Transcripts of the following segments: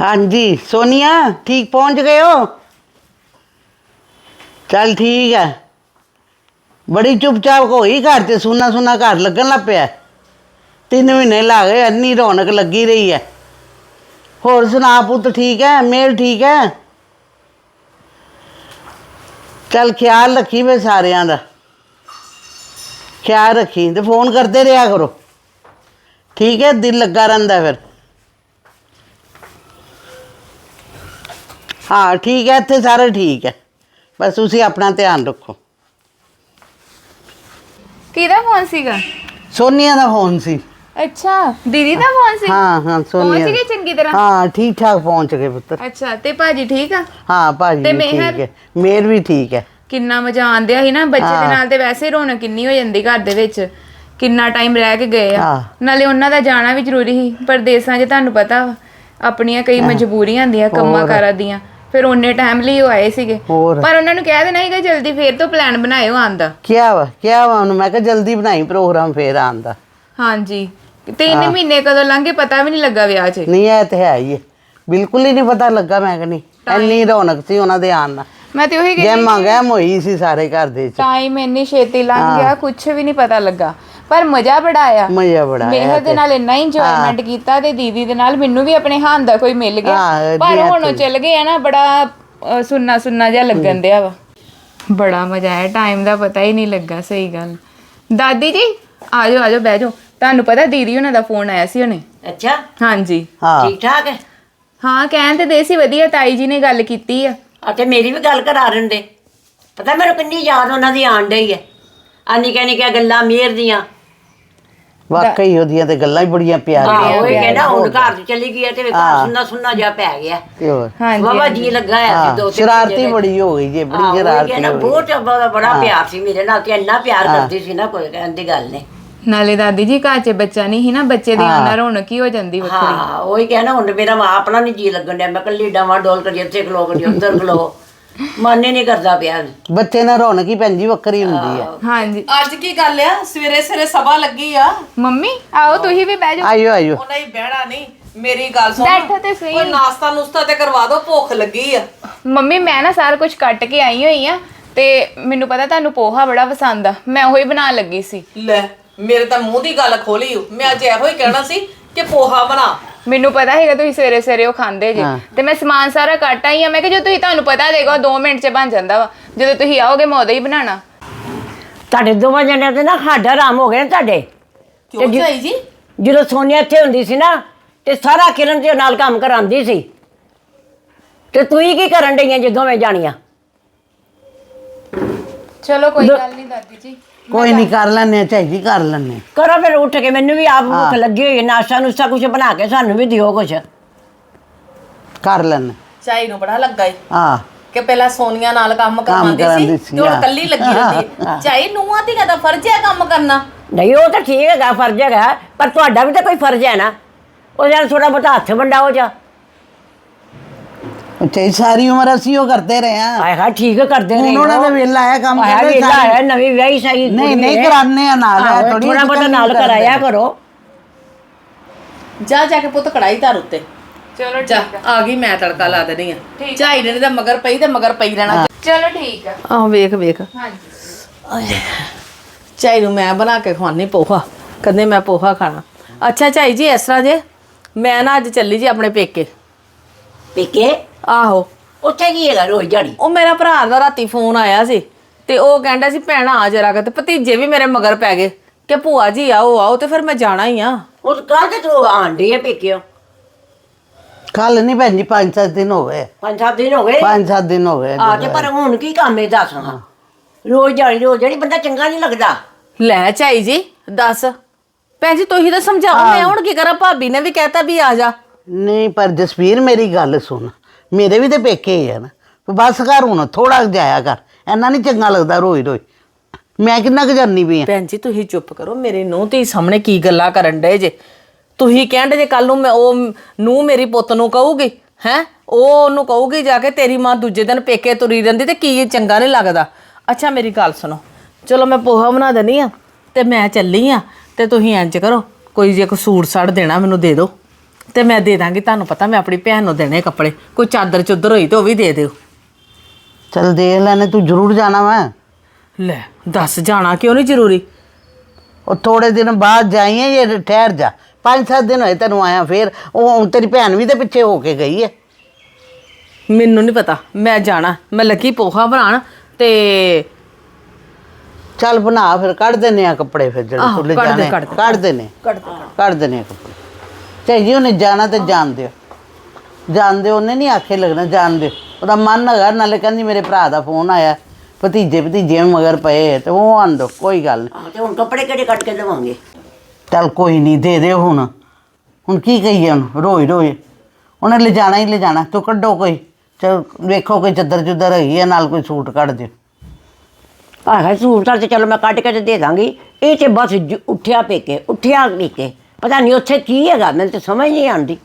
ਹਾਂਜੀ, ਸੋਨੀਆ, ਠੀਕ ਪਹੁੰਚ ਗਏ ਹੋ? ਚੱਲ ਠੀਕ ਹੈ। ਬੜੀ ਚੁੱਪਚਾਪ ਹੋਈ ਘਰ ਤੇ ਸੁਨਾ ਸੁਨਾ ਘਰ ਲੱਗਣ ਲੱਗ ਪਿਆ। ਤਿੰਨ ਮਹੀਨੇ ਲਾ ਗਏ, ਇੰਨੀ ਰੌਣਕ ਲੱਗੀ ਰਹੀ ਹੈ। ਹੋਰ ਸੁਣਾ ਪੁੱਤ, ਠੀਕ ਹੈ? ਮੇਲ ਠੀਕ ਹੈ? ਚੱਲ ਖਿਆਲ ਰੱਖੀ ਵੇ ਸਾਰਿਆਂ ਦਾ। ਖਿਆਲ ਰੱਖੀ ਤੇ ਫੋਨ ਕਰਦੇ ਰਿਹਾ ਕਰੋ। ਠੀਕ ਹੈ, ਦਿਲ ਲੱਗਾ ਰਹਿੰਦਾ ਫਿਰ। ਹਾਂ ਠੀਕ ਹੈ ਇੱਥੇ ਸਾਰੇ ਠੀਕ ਹੈ। ਬਸ ਤੁਸੀਂ ਆਪਣਾ ਧਿਆਨ ਰੱਖੋ। ਕਿਹਦਾ ਫੋਨ ਸੀਗਾ? ਸੋਨੀਆ ਦਾ ਫੋਨ ਸੀ। ਅੱਛਾ ਦੀਦੀ ਦਾ ਫੋਨ ਸੀ? ਹਾਂ ਹਾਂ ਸੋਨੀਆ ਪਹੁੰਚ ਗਏ ਚੰਗੀ ਤਰ੍ਹਾਂ? ਹਾਂ ਠੀਕ ਠਾਕ ਪਹੁੰਚ ਗਏ ਪੁੱਤਰ। ਅੱਛਾ ਤੇ ਭਾਜੀ ਠੀਕ ਆ? ਹਾਂ ਭਾਜੀ ਤੇ ਵੀ ਮੇਹਰ? ਠੀਕ ਹੈ। ਮੇਰ ਵੀ ਠੀਕ ਹੈ। ਕਿੰਨਾ ਮਜ਼ਾ ਆਂਦਿਆ ਸੀ ਨਾ ਬੱਚੇ ਦੇ। ਨਾਲ ਤੇ ਵੈਸੇ ਹੀ ਰੌਣਕ ਕਿੰਨੀ ਹੋ ਜਾਂਦੀ ਘਰ ਦੇ ਵਿੱਚ। ਕਿੰਨਾ ਟਾਈਮ ਰਹਿ ਕੇ ਗਏ ਆ। ਹਾਂ। ਨਾਲੇ ਉਹਨਾਂ ਦਾ ਜਾਣਾ ਵੀ ਜ਼ਰੂਰੀ ਸੀ। ਪਰਦੇਸਾਂ 'ਚ ਤੁਹਾਨੂੰ ਪਤਾ ਵਾ ਆਪਣੀਆਂ ਕਈ ਮਜਬੂਰੀਆਂ ਹੁੰਦੀਆਂ ਕੰਮਾਂ। ਕਾਰਾਂ ਦੀਆਂ। ਫਿਰ ਉਹਨੇ ਟਾਈਮ ਲਈ ਉਹ ਆਏ ਸੀਗੇ। ਹੋਰ। ਪਰ ਉਹਨਾਂ ਨੂੰ ਕਹਿ ਦੇਣਾ ਸੀਗਾ ਜਲਦੀ ਫੇਰ ਤੋਂ ਪਲਾਨ ਬਣਾਇਓ ਆਉਣ ਦਾ। ਕਿਆ ਵਾ ਕਿਆ ਵਾ ਉਹਨੂੰ? ਮੈਂ ਕਿਹਾ ਜਲਦੀ ਬਣਾਈ ਪ੍ਰੋਗਰਾਮ ਫੇਰ ਆਉਣ ਦਾ। ਹਾਂਜੀ। ਤਿੰਨ ਮਹੀਨੇ ਕਦੋਂ ਲੰਘੇ ਪਤਾ ਵੀ ਨਹੀਂ ਲੱਗਾ ਵਿਆਹ 'ਚ। ਨਹੀਂ ਇਹ ਤੇ ਹੈ ਹੀ ਹੈ। ਬਿਲਕੁਲ ਹੀ ਨਹੀਂ ਪਤਾ ਲੱਗਾ ਮੈਂ ਕਹਿੰਦੀ ਇੰਨੀ ਰੌਣਕ ਸੀ ਉਹਨਾਂ ਦੇ ਆਉਣ ਨਾਲ। ਮੈਂ ਤੇ ਉਹੀ ਕਹਿੰਦੀ ਗਹਿਮਾ ਗਹਿਮ ਹੋਈ ਸੀ ਸਾਰੇ ਘਰ ਦੇ ਚ ਟਾਈਮ ਇੰਨੀ ਛੇਤੀ ਲੰਘ ਗਿਆ ਕੁਝ ਵੀ ਨਹੀਂ ਪਤਾ ਲੱਗਾ। ਪਰ ਮਜ਼ਾ ਬੜਾ ਆਇਆ ਮਜ਼ਾ ਬੜਾ ਆਇਆ ਮੇਹਰ ਦੇ ਨਾਲ ਇੰਨਾ ਇੰਜੋਇਮੈਂਟ ਕੀਤਾ ਤੇ ਦੀਦੀ ਦੇ ਨਾਲ ਮੈਨੂੰ ਵੀ ਆਪਣੇ ਹੱਥ ਦਾ ਕੋਈ ਮਿਲ ਗਿਆ। ਪਰ ਹੁਣ ਉਹ ਚੱਲ ਗਏ ਆ ਨਾ ਬੜਾ ਸੁੰਨਾ ਸੁੰਨਾ ਜਿਹਾ ਲੱਗਣ ਦਿਆ ਵਾ। ਬੜਾ ਮਜ਼ਾ ਆਇਆ ਟਾਈਮ ਦਾ ਪਤਾ ਹੀ ਨਹੀਂ ਲੱਗਾ ਸਹੀ ਗੱਲ। ਦਾਦੀ ਜੀ ਆਜੋ ਆਜੋ ਬਹਿ ਜਾਓ। ਤੁਹਾਨੂੰ ਪਤਾ ਦੀਦੀ ਉਹਨਾਂ ਦਾ ਫੋਨ ਆਇਆ ਸੀ ਉਹਨੇ? ਅੱਛਾ। ਹਾਂਜੀ। ਹਾਂ। ਠੀਕ ਠਾਕ ਹੈ? ਹਾਂ ਕਹਿਣ ਤੇ ਦੇ ਸੀ ਵਧੀਆ ਤਾਈ ਜੀ ਨੇ ਗੱਲ ਕੀਤੀ ਆ। ਅਤੇ ਮੇਰੀ ਵੀ ਗੱਲ ਕਰਾ ਦਿੰਦੇ। ਪਤਾ ਮੈਨੂੰ ਕਿੰਨੀ ਯਾਦ ਉਹਨਾਂ ਦੀ ਆਣ ਡਈ ਹੈ। ਆ ਨਿੱਕੀਆਂ ਨਿੱਕੀਆਂ ਗੱਲਾਂ ਮੇਰ ਦੀਆਂ। ਵਾਕਈ ਉਹਦੀਆਂ ਤੇ ਗੱਲਾਂ ਹੀ ਬੜੀਆਂ ਪਿਆਰੀਆਂ ਉਹ ਕਹਿੰਦਾ ਹੁਣ ਘਰ ਚ ਚਲੀ ਗਈ ਹੈ ਤੇ ਘਰ ਸੁੰਨਾ ਸੁੰਨਾ ਜਿਹਾ ਪੈ ਗਿਆ। ਤੇ ਹੋਰ। ਬਾਬਾ ਜੀ ਲੱਗਾ ਹੈ ਦੋ ਤਿੰਨ ਸ਼ਰਾਰਤੀ। ਬੜੀ ਹੋ ਗਈ ਜੇ ਬੜੀ ਉਹ ਸ਼ਰਾਰਤੀ ਕਹਿੰਦਾ ਬਹੁਤ ਬੜਾ ਪਿਆਰ ਸੀ ਮੇਰੇ ਨਾਲ ਤੇ ਇੰਨਾ ਪਿਆਰ ਕਰਦੀ ਸੀ ਨਾ ਕੋਈ ਕਹਿਣ ਦੀ ਗੱਲ ਨਹੀਂ। ਨਾਲੇ ਦਾਦੀ ਜੀ ਘਰ 'ਚ ਬੱਚਾ ਨਹੀਂ ਸੀ ਨਾ ਬੱਚੇ ਦੀ ਆਨਾ ਰੌਣਕ ਹੀ ਹੋ ਜਾਂਦੀ ਵੱਖਰੀ। ਹਾਂ ਉਹੀ ਕਹਿਣਾ ਹੁਣ ਮੇਰਾ ਆਪਣਾ ਨਹੀਂ ਜੀ ਲੱਗਣ ਡਿਆ ਮੈਂ ਕੱਲੀ ਡਾਵਾਂ ਡੋਲ ਕਰੀ ਇੱਥੇ ਖਲੋ ਕਰੀ ਉੱਧਰ ਖਲੋ। ਮਨ ਹੀ ਨਹੀਂ ਕਰਦਾ ਪਿਆ। ਬੱਚੇ ਨਾਲ ਰੌਣਕ ਹੀ ਭੈਣ ਜੀ ਵੱਖਰੀ ਹੁੰਦੀ ਹੈ। ਹਾਂਜੀ। ਅੱਜ ਕੀ ਗੱਲ ਆ? ਸਵੇਰੇ ਸਵੇਰੇ ਸਭਾ ਲੱਗੀ ਆ। ਮੰਮੀ ਆਓ ਤੁਸੀਂ ਵੀ ਬਹਿ ਜਾਓ। ਆਇਓ ਆਇਓ। ਉਹਨਾਂ ਹੀ ਬਹਿਣਾ ਨਹੀਂ। ਮੇਰੀ ਗੱਲ ਸੁਣ। ਬੈਠੋ ਤੇ ਸਹੀ। ਕੋਈ ਨਾਸਤਾ ਨੁਸਤਾ ਤੇ ਕਰਵਾ ਦਿਓ ਭੁੱਖ ਲੱਗੀ ਆ। ਮੰਮੀ ਮੈਂ ਨਾ ਸਾਰਾ ਕੁਝ ਕੱਟ ਕੇ ਆਈ ਹੋਈ ਆ ਤੇ ਮੈਨੂੰ ਪਤਾ ਤੁਹਾਨੂੰ ਪੋਹਾ ਬੜਾ ਪਸੰਦ ਆ। ਮੈਂ ਉਹੀ ਬਣਾਉਣ ਲੱਗੀ ਸੀ। ਲੈ ਮੇਰੇ ਤਾਂ ਮੂੰਹ ਦੀ ਗੱਲ ਖੋਲੀ ਓ। ਮੈਂ ਅੱਜ ਇਹੋ ਹੀ ਕਹਿਣਾ ਸੀ ਕਿ ਪੋਹਾ ਬਣਾ। ਮੈਨੂੰ ਪਤਾ ਹੈਗਾ ਤੁਸੀਂ ਸਵੇਰੇ ਸਵੇਰੇ ਉਹ ਖਾਂਦੇ ਜੇ। ਤੇ ਮੈਂ ਸਮਾਨ ਸਾਰਾ ਕੱਟ ਆਈ ਆ ਮੈਂ ਕਿਹਾ ਜੇ ਤੁਸੀਂ ਤੁਹਾਨੂੰ ਪਤਾ ਦੇਗਾ 2 ਮਿੰਟ 'ਚ ਬਣ ਜਾਂਦਾ ਵਾ। ਜਦੋਂ ਤੁਸੀਂ ਆਓਗੇ ਮੈਂ ਉਦੋਂ ਹੀ ਬਣਾਉਣਾ। ਤੁਹਾਡੇ ਦੋਵਾਂ ਜਣਿਆਂ ਤੇ ਨਾ ਹੱਡ ਹਰਾਮ ਹੋ ਗਏ ਨੇ ਤੁਹਾਡੇ। ਕਿਉਂ ਚਾਈ ਜੀ ਜਦੋਂ ਸੋਨੀਆ ਇੱਥੇ ਹੁੰਦੀ ਸੀ ਨਾ ਤੇ ਸਾਰਾ ਕਿਰਨ ਦੇ ਨਾਲ ਕੰਮ ਕਰਾਉਂਦੀ ਸੀ। ਤੇ ਤੂੰ ਹੀ ਕੀ ਕਰਨ ਡਈਆਂ ਜਦੋਂ ਮੈਂ ਜਾਣੀਆਂ? ਚਲੋ ਕੋਈ ਗੱਲ ਨਹੀਂ ਦਾਦੀ ਜੀ। ਕੋਈ ਨਹੀਂ ਕਰ ਲੈਣੇ ਚਾਹੀਦੀ ਕਰ ਲੈਣੇ ਕਰੋ ਫਿਰ ਉੱਠ ਕੇ ਮੈਨੂੰ ਵੀ ਆਪ ਭੁੱਖ ਲੱਗੀ ਹੋਈ ਹੈ ਨਾਸ਼ਤਾ ਨੂਸ਼ਤਾ ਕੁਝ ਬਣਾ ਕੇ ਸਾਨੂੰ ਵੀ ਦਿਓ ਕੁਝ ਕਰ ਲੈਣੇ ਚਾਈ ਨੂੰ ਬੜਾ ਲੱਗਾ ਈ ਹਾਂ। ਕਿ ਪਹਿਲਾਂ ਸੋਨੀਆ ਨਾਲ ਕੰਮ ਕਰਵਾਉਂਦੀ ਸੀ ਤੇ ਹੁਣ। ਕੱਲੀ ਲੱਗੀ ਰਹਿੰਦੀ ਚਾਈ ਨੂੰਹਾਂ ਦੀ ਦਾ ਫਰਜ਼ ਹੈ ਕੰਮ ਕਰਨਾ? ਨਹੀਂ ਉਹ ਤਾਂ ਠੀਕ ਹੈਗਾ ਫਰਜ਼ ਹੈਗਾ ਪਰ ਤੁਹਾਡਾ ਵੀ ਤਾਂ ਕੋਈ ਫਰਜ਼ ਹੈ ਨਾ। ਉਹ ਜਦ ਥੋੜਾ ਬਹੁਤਾ ਹੱਥ ਵੰਡਾਓ ਜਾ। ਚਾਹੀ ਸਾਰੀ ਉਮਰ ਅਸੀਂ ਉਹ ਕਰਦੇ ਰਹੇ ਆ ਆਏ ਹਾਂ ਠੀਕ ਕਰਦੇ ਰਹੇ ਹੁਣ ਉਹਨਾਂ ਦਾ ਵੇਲਾ ਆਇਆ ਕੰਮ ਆਇਆ ਕਰਦੇ ਵੇਲਾ ਸਾਰੀ- ਆਇਆ ਨਵੀਂ ਵਿਆਹੀ ਸਾਈ ਨਹੀਂ ਨਹੀਂ ਕਰਾਨੇ ਆ ਨਾਲ ਥੋੜੀ ਥੋੜਾ ਬਹੁਤਾ ਨਾਲ ਕਰਾਇਆ ਕਰੋ। ਜਾ ਜਾ ਕੇ ਪੁੱਤ ਕੜਾਈ ਧਰ ਉੱਤੇ। ਚਲੋ ਜਾ ਆ। ਗਈ ਮੈਂ ਤੜਕਾ ਲਾ ਦੇਣੀ ਆ। ਚਾਈ ਨੇ ਤਾਂ ਮਗਰ ਪਈ ਤੇ ਮਗਰ ਪਈ ਰਹਿਣਾ। ਚਲੋ ਠੀਕ ਆ। ਆਹ ਵੇਖ ਵੇਖ। ਹਾਂਜੀ। ਝਾਈ ਨੂੰ ਮੈਂ ਬਣਾ ਕੇ ਖਵਾਨੀ ਪੋਹਾ। ਕਹਿੰਦੇ ਮੈਂ ਪੋਹਾ ਖਾਣਾ। ਅੱਛਾ ਝਾਈ ਜੀ ਇਸ ਤਰ੍ਹਾਂ ਜੇ ਮੈਂ ਨਾ ਅੱਜ ਚੱਲੀ ਜੀ ਆਪਣੇ ਪੇਕੇ। ਪੀਕੇ? ਆਹੋ। ਉੱਥੇ ਕੀ ਹੈਗਾ ਰੋਜ਼ ਝਾੜੀ ਉਹ ਮੇਰਾ ਭਰਾ ਦਾ ਰਾਤੀ ਫੋਨ ਆਇਆ ਸੀ ਤੇ ਉਹ ਕਹਿੰਦਾ ਸੀ ਭੈਣਾ ਆ ਜਰਾ ਕਿ ਤੇ ਭਤੀਜੇ ਵੀ ਮੇਰੇ ਮਗਰ ਪੈ ਗਏ। ਕਿ ਭੂਆ ਜੀ ਆਓ ਆਓ ਤੇ ਫਿਰ ਮੈਂ ਜਾਣਾ ਹੀ ਆ। ਉਹ ਕੱਲ ਤੇ ਤੂੰ ਆਂਡੀ ਹੈ ਪੀਕਿਓ? ਕੱਲ ਨਹੀਂ ਭੈਣ ਜੀ ਪੰਜ ਸੱਤ ਦਿਨ ਹੋ ਗਏ। ਪੰਜ ਸੱਤ ਦਿਨ ਹੋ ਗਏ? ਪੰਜ ਸੱਤ ਦਿਨ ਹੋ ਗਏ ਆ ਤੇ ਪਰ ਹੁਣ ਕੀ ਕੰਮ ਹੈ ਦੱਸ ਹਾਂ। ਰੋਜ਼ ਝਾੜੀ ਰੋਜ਼ ਝਾੜੀ ਬੰਦਾ ਚੰਗਾ ਨਹੀਂ ਲੱਗਦਾ। ਲੈ ਝਾਈ ਜੀ ਦੱਸ। ਭੈਣ ਜੀ ਤੁਸੀਂ ਤਾਂ ਸਮਝਾਓ ਮੈਂ ਹੁਣ ਕੀ ਕਰਾਂ? ਭਾਬੀ ਨੇ ਵੀ ਕਹਿਤਾ ਵੀ ਆ ਜਾ। ਨਹੀਂ, ਪਰ ਜਸਵੀਰ, ਮੇਰੀ ਗੱਲ ਸੁਣ। ਮੇਰੇ ਵੀ ਤੇ ਪੇਕੇ ਹੀ ਆ ਨਾ। ਬਸ ਕਰ ਹੁਣ ਥੋੜਾ ਜਾਇਆ ਕਰ। ਐਨਾ ਨਹੀਂ ਚੰਗਾ ਲੱਗਦਾ ਰੋਈ ਰੋਈ ਮੈਂ ਕਿੰਨਾ ਕੁ ਜਾਨੀ ਪਈ ਆ। ਭੈਣ ਜੀ, ਤੁਸੀਂ ਚੁੱਪ ਕਰੋ। ਮੇਰੇ ਨੂੰਹ ਤੇ ਸਾਹਮਣੇ ਕੀ ਗੱਲਾਂ ਕਰਨ ਡਏ ਜੇ? ਤੁਸੀਂ ਕਹਿੰਦੇ ਜੇ ਕੱਲ ਨੂੰ ਮੈਂ ਉਹ ਨੂੰਹ ਮੇਰੀ ਪੁੱਤ ਨੂੰ ਕਹੂਗੀ, ਹੈ? ਉਹ ਉਹਨੂੰ ਕਹੂਗੀ ਜਾ ਕੇ ਤੇਰੀ ਮਾਂ ਦੂਜੇ ਦਿਨ ਪੇਕੇ ਤੁਰੀ ਰਹਿੰਦੀ ਤੇ ਕੀ ਇਹ ਚੰਗਾ ਨਹੀਂ ਲੱਗਦਾ। ਅੱਛਾ, ਮੇਰੀ ਗੱਲ ਸੁਣੋ। ਚਲੋ, ਮੈਂ ਪੋਹਾ ਬਣਾ ਦਨੀ ਆ ਤੇ ਮੈਂ ਚੱਲੀ ਆ ਤੇ ਤੁਸੀਂ ਇੰਜ ਕਰੋ। ਕੋਈ ਜੇ ਕੋ ਸੂਟ ਸਾੜ ਦੇਣਾ, ਮੈਨੂੰ ਦੇ ਦਿਓ। ਤੇ ਮੈਂ ਦੇ ਦਾਂਗੀ ਤੁਹਾਨੂੰ ਪਤਾ ਮੈਂ ਆਪਣੀ ਭੈਣ ਨੂੰ ਦੇਣੇ ਕੱਪੜੇ। ਕੋਈ ਚਾਦਰ ਚੁੱਦਰ ਹੋਈ ਤੇ ਉਹ ਵੀ ਦੇ ਦਿਓ। ਚਲ ਦੇਖ ਲੈਣੇ ਤੂੰ ਜ਼ਰੂਰ ਜਾਣਾ ਮੈਂ ਲੈ ਦੱਸ ਜਾਣਾ ਕਿਉਂ ਨਹੀਂ ਜ਼ਰੂਰੀ? ਉਹ ਥੋੜੇ ਦਿਨ ਬਾਅਦ ਜਾਈਏ ਜੇ ਠਹਿਰ ਜਾ। ਪੰਜ ਸੱਤ ਦਿਨ ਹੋਏ ਤੈਨੂੰ ਆਇਆ ਫੇਰ ਉਹ ਹੁਣ ਤੇਰੀ ਭੈਣ ਵੀ ਤੇ ਪਿੱਛੇ ਹੋ ਕੇ ਗਈ ਹੈ ਮੈਨੂੰ ਨਹੀਂ ਪਤਾ ਮੈਂ ਜਾਣਾ ਮੈਂ ਲੱਗੀ ਪੋਹਾ ਬਣਾਉਣ ਤੇ ਚੱਲ ਬਣਾ ਫਿਰ ਕੱਢ ਦਿੰਨੇ ਆ ਕੱਪੜੇ ਫਿਰ ਜਿਹੜੇ ਆਹੋ, ਖੁੱਲੇ ਕੱਢ ਦੇ, ਜਾਣੇ। ਕੱਢ ਦੇ। ਕੱਢ ਦਿੰਨੇ ਕੱਢ ਦਿੰਨੇ ਆ ਕੱਪੜੇ। ਚਾਹੀਏ ਉਹਨੇ ਜਾਣਾ ਤੇ ਜਾਣ ਦਿਓ। ਜਾਣ ਦਿਓ ਉਹਨੇ ਨਹੀਂ ਆਖੇ ਲੱਗਣਾ ਜਾਣ ਦਿਓ। ਉਹਦਾ ਮਨ ਹੈਗਾ ਨਾਲੇ ਕਹਿੰਦੀ ਮੇਰੇ ਭਰਾ ਦਾ ਫੋਨ ਆਇਆ ਭਤੀਜੇ ਭਤੀਜੇ ਮਗਰ ਪਏ ਤੇ ਉਹ ਆਣ ਦੋ ਕੋਈ ਗੱਲ ਨਹੀਂ ਆਹੋ, ਤੇ ਹੁਣ ਕੱਪੜੇ ਕਿਹੜੇ ਕੱਟ ਕੇ ਦੇਵਾਂਗੇ? ਚੱਲ ਕੋਈ ਨਹੀਂ ਦੇ ਦੇ ਹੁਣ। ਹੁਣ ਕੀ ਕਹੀਏ ਹੁਣ ਰੋਜ਼ ਰੋਜ਼ ਉਹਨੇ ਲਿਜਾਣਾ ਹੀ ਲਿਜਾਣਾ ਤੂੰ ਕੱਢੋ ਕੋਈ। ਚਲ ਵੇਖੋ ਕੋਈ ਚੱਦਰ ਚੁੱਦਰ ਹੈਗੀ ਹੈ ਨਾਲ ਕੋਈ ਸੂਟ ਕੱਢ ਦਿਓ। ਆਹ ਸੂਟ ਤਾਂ ਤੇ ਚਲੋ ਮੈਂ ਕੱਢ ਕੇ ਤੇ ਦੇ ਦਾਂਗੀ। ਇਹ ਤੇ ਬਸ ਜ- ਉੱਠਿਆ ਪੇਕੇ ਉੱਠਿਆ ਪੇਕੇ ਪਤਾ ਨਹੀਂ ਉੱਥੇ ਕੀ ਹੈਗਾ ਮੈਨੂੰ ਤੇ ਸਮਝ ਨਹੀਂ ਆਉਂਦੀ।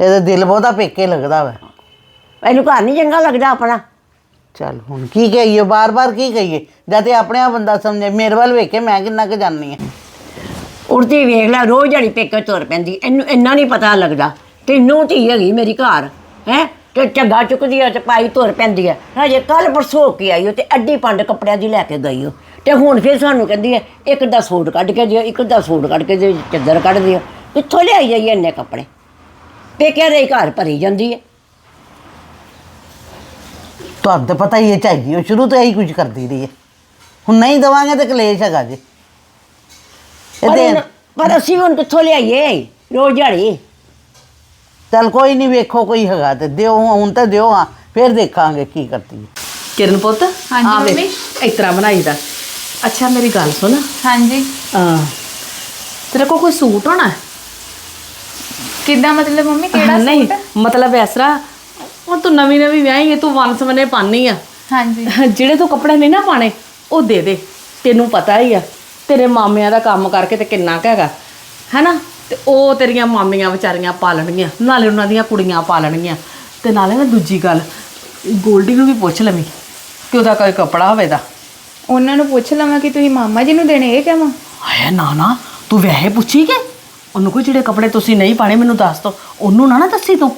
ਇਹਦਾ ਦਿਲ ਬਹੁਤਾ ਪੇਕੇ ਲੱਗਦਾ ਵਾ। ਇਹਨੂੰ ਘਰ ਨਹੀਂ ਚੰਗਾ ਲੱਗਦਾ ਆਪਣਾ। ਚੱਲ ਹੁਣ ਕੀ ਕਹੀਏ ਬਾਰ-ਬਾਰ ਕੀ ਕਹੀਏ? ਜਦ ਤੇ ਆਪਣੇ ਆਪ ਬੰਦਾ ਸਮਝੇ ਮੇਰੇ ਵੱਲ ਵੇਖ ਕੇ ਮੈਂ ਕਿੰਨਾ ਕੁ ਜਾਣੀ ਆ ਉੜਦੀ ਵੇਖ ਲੈ ਰੋਜ਼ ਜੜੀ ਪੇਕੇ ਤੁਰ ਪੈਂਦੀ ਇਹਨੂੰ ਇੰਨਾ ਨਹੀਂ ਪਤਾ ਲੱਗਦਾ। ਤੈਨੂੰ ਧੀ ਹੈਗੀ ਮੇਰੀ ਘਰ ਹੈ? ਤੇ ਝੱਗਾ ਚੁੱਕਦੀ ਆ ਤੇ ਪਾਈ ਤੁਰ ਪੈਂਦੀ ਹੈ ਹਜੇ ਕੱਲ ਪਰਸੋਂ ਕੇ ਆਈ ਉਹ ਤੇ ਅੱਡੀ ਪੰਡ ਕੱਪੜਿਆਂ ਦੀ ਲੈ ਕੇ ਗਈ ਉਹ ਤੇ ਹੁਣ ਫਿਰ ਸਾਨੂੰ ਕਹਿੰਦੀ ਹੈ ਇੱਕ ਦਾ ਸੂਟ ਕੱਢ ਕੇ ਦਿਓ ਇੱਕ ਦਾ ਸੂਟ ਕੱਢ ਕੇ ਦਿਓ ਚੱਦਰ ਕੱਢ ਦਿਓ। ਕਿੱਥੋਂ ਲਿਆਈ ਜਾਈਏ ਇੰਨੇ ਕੱਪੜੇ? ਪੇਕਿਆਂ ਦੇ ਹੀ ਘਰ ਭਰੀ ਜਾਂਦੀ ਹੈ ਤੁਹਾਨੂੰ ਤਾਂ ਪਤਾ ਹੀ ਹੈ ਚਾਹੀਦੀ ਉਹ ਸ਼ੁਰੂ ਤੋਂ ਇਹੀ ਕੁਝ ਕਰਦੀ ਰਹੀ ਹੈ। ਹੁਣ ਨਹੀਂ ਦਵਾਂਗੇ ਤੇ ਕਲੇਸ਼ ਹੈਗਾ ਜੀ। ਪਰ ਇਹਦੇ ਹੁਣ- ਪਰ ਅਸੀਂ ਹੁਣ ਕਿੱਥੋਂ ਲਿਆਈਏ? ਰੋਜ਼ ਦਿਹਾੜੀ। ਚੱਲ ਕੋਈ ਨਹੀਂ ਵੇਖੋ ਕੋਈ ਹੈਗਾ ਤੇ ਦਿਓ ਹੁਣ ਤਾਂ ਦਿਓ ਹਾਂ ਫਿਰ ਦੇਖਾਂਗੇ ਕੀ ਕਰਦੀ ਹੈ। ਕਿਰਨ ਪੁੱਤ ਹਾਂਜੀ, ਆ ਵੇਖ, ਮੰਮੀ। ਇਸ ਤਰ੍ਹਾਂ ਬਣਾਈਦਾ। ਅੱਛਾ ਮੇਰੀ ਗੱਲ ਸੁਣ। ਹਾਂਜੀ। ਆ ਤੇਰੇ ਕੋਲ ਕੋਈ ਸੂਟ ਹੋਣਾ? ਕਿੱਦਾਂ ਮਤਲਬ ਮੰਮੀ ਕਿਹੜਾ ਨਹੀਂ ਸੂਟ? ਮਤਲਬ ਇਸ ਤਰ੍ਹਾਂ ਹੁਣ ਤੂੰ ਨਵੀਂ ਨਵੀਂ ਵਿਆਹੀ ਹੈ ਤੂੰ ਵੰਸ ਵਨੇ ਪਾਣੀ ਆ। ਹਾਂਜੀ। ਜਿਹੜੇ ਤੂੰ ਕੱਪੜੇ ਨਹੀਂ ਨਾ ਪਾਣੇ ਉਹ ਦੇ ਦੇ। ਤੈਨੂੰ ਪਤਾ ਹੀ ਆ ਤੇਰੇ ਮਾਮਿਆਂ ਦਾ ਕੰਮ ਕਰਕੇ ਤੇ ਕਿੰਨਾ ਕੁ ਹੈਗਾ। ਹੈਨਾ? ਤੇ ਉਹ ਤੇਰੀਆਂ ਮਾਮੀਆਂ ਵਿਚਾਰੀਆਂ ਪਾਲਣਗੀਆਂ ਨਾਲੇ ਉਹਨਾਂ ਦੀਆਂ ਕੁੜੀਆਂ ਪਾਲਣਗੀਆਂ। ਤੇ ਨਾਲੇ ਨਾ ਦੂਜੀ ਗੱਲ ਗੋਲਡੀ ਨੂੰ ਵੀ ਪੁੱਛ ਲਵੀਂ ਕਿ ਉਹਦਾ ਕੋਈ ਕੱਪੜਾ ਹੋਵੇ ਦਾ। ਉਹਨਾਂ ਨੂੰ ਪੁੱਛ ਲਵਾਂ ਕਿ ਤੁਸੀਂ ਮਾਮਾ ਜੀ ਨੂੰ ਦੇਣੇ ਇਹ ਕਹਾਂ ਹਾਏ ਨਾ ਨਾ ਤੂੰ ਵੈਸੇ ਪੁੱਛੀ ਕਿ? ਉਹਨੂੰ ਕੋਈ ਜਿਹੜੇ ਕੱਪੜੇ ਤੁਸੀਂ ਨਹੀਂ ਪਾਣੇ ਮੈਨੂੰ ਦੱਸ ਦੋ। ਉਹਨੂੰ ਨਾ ਨਾ ਦੱਸੀ ਤੂੰ।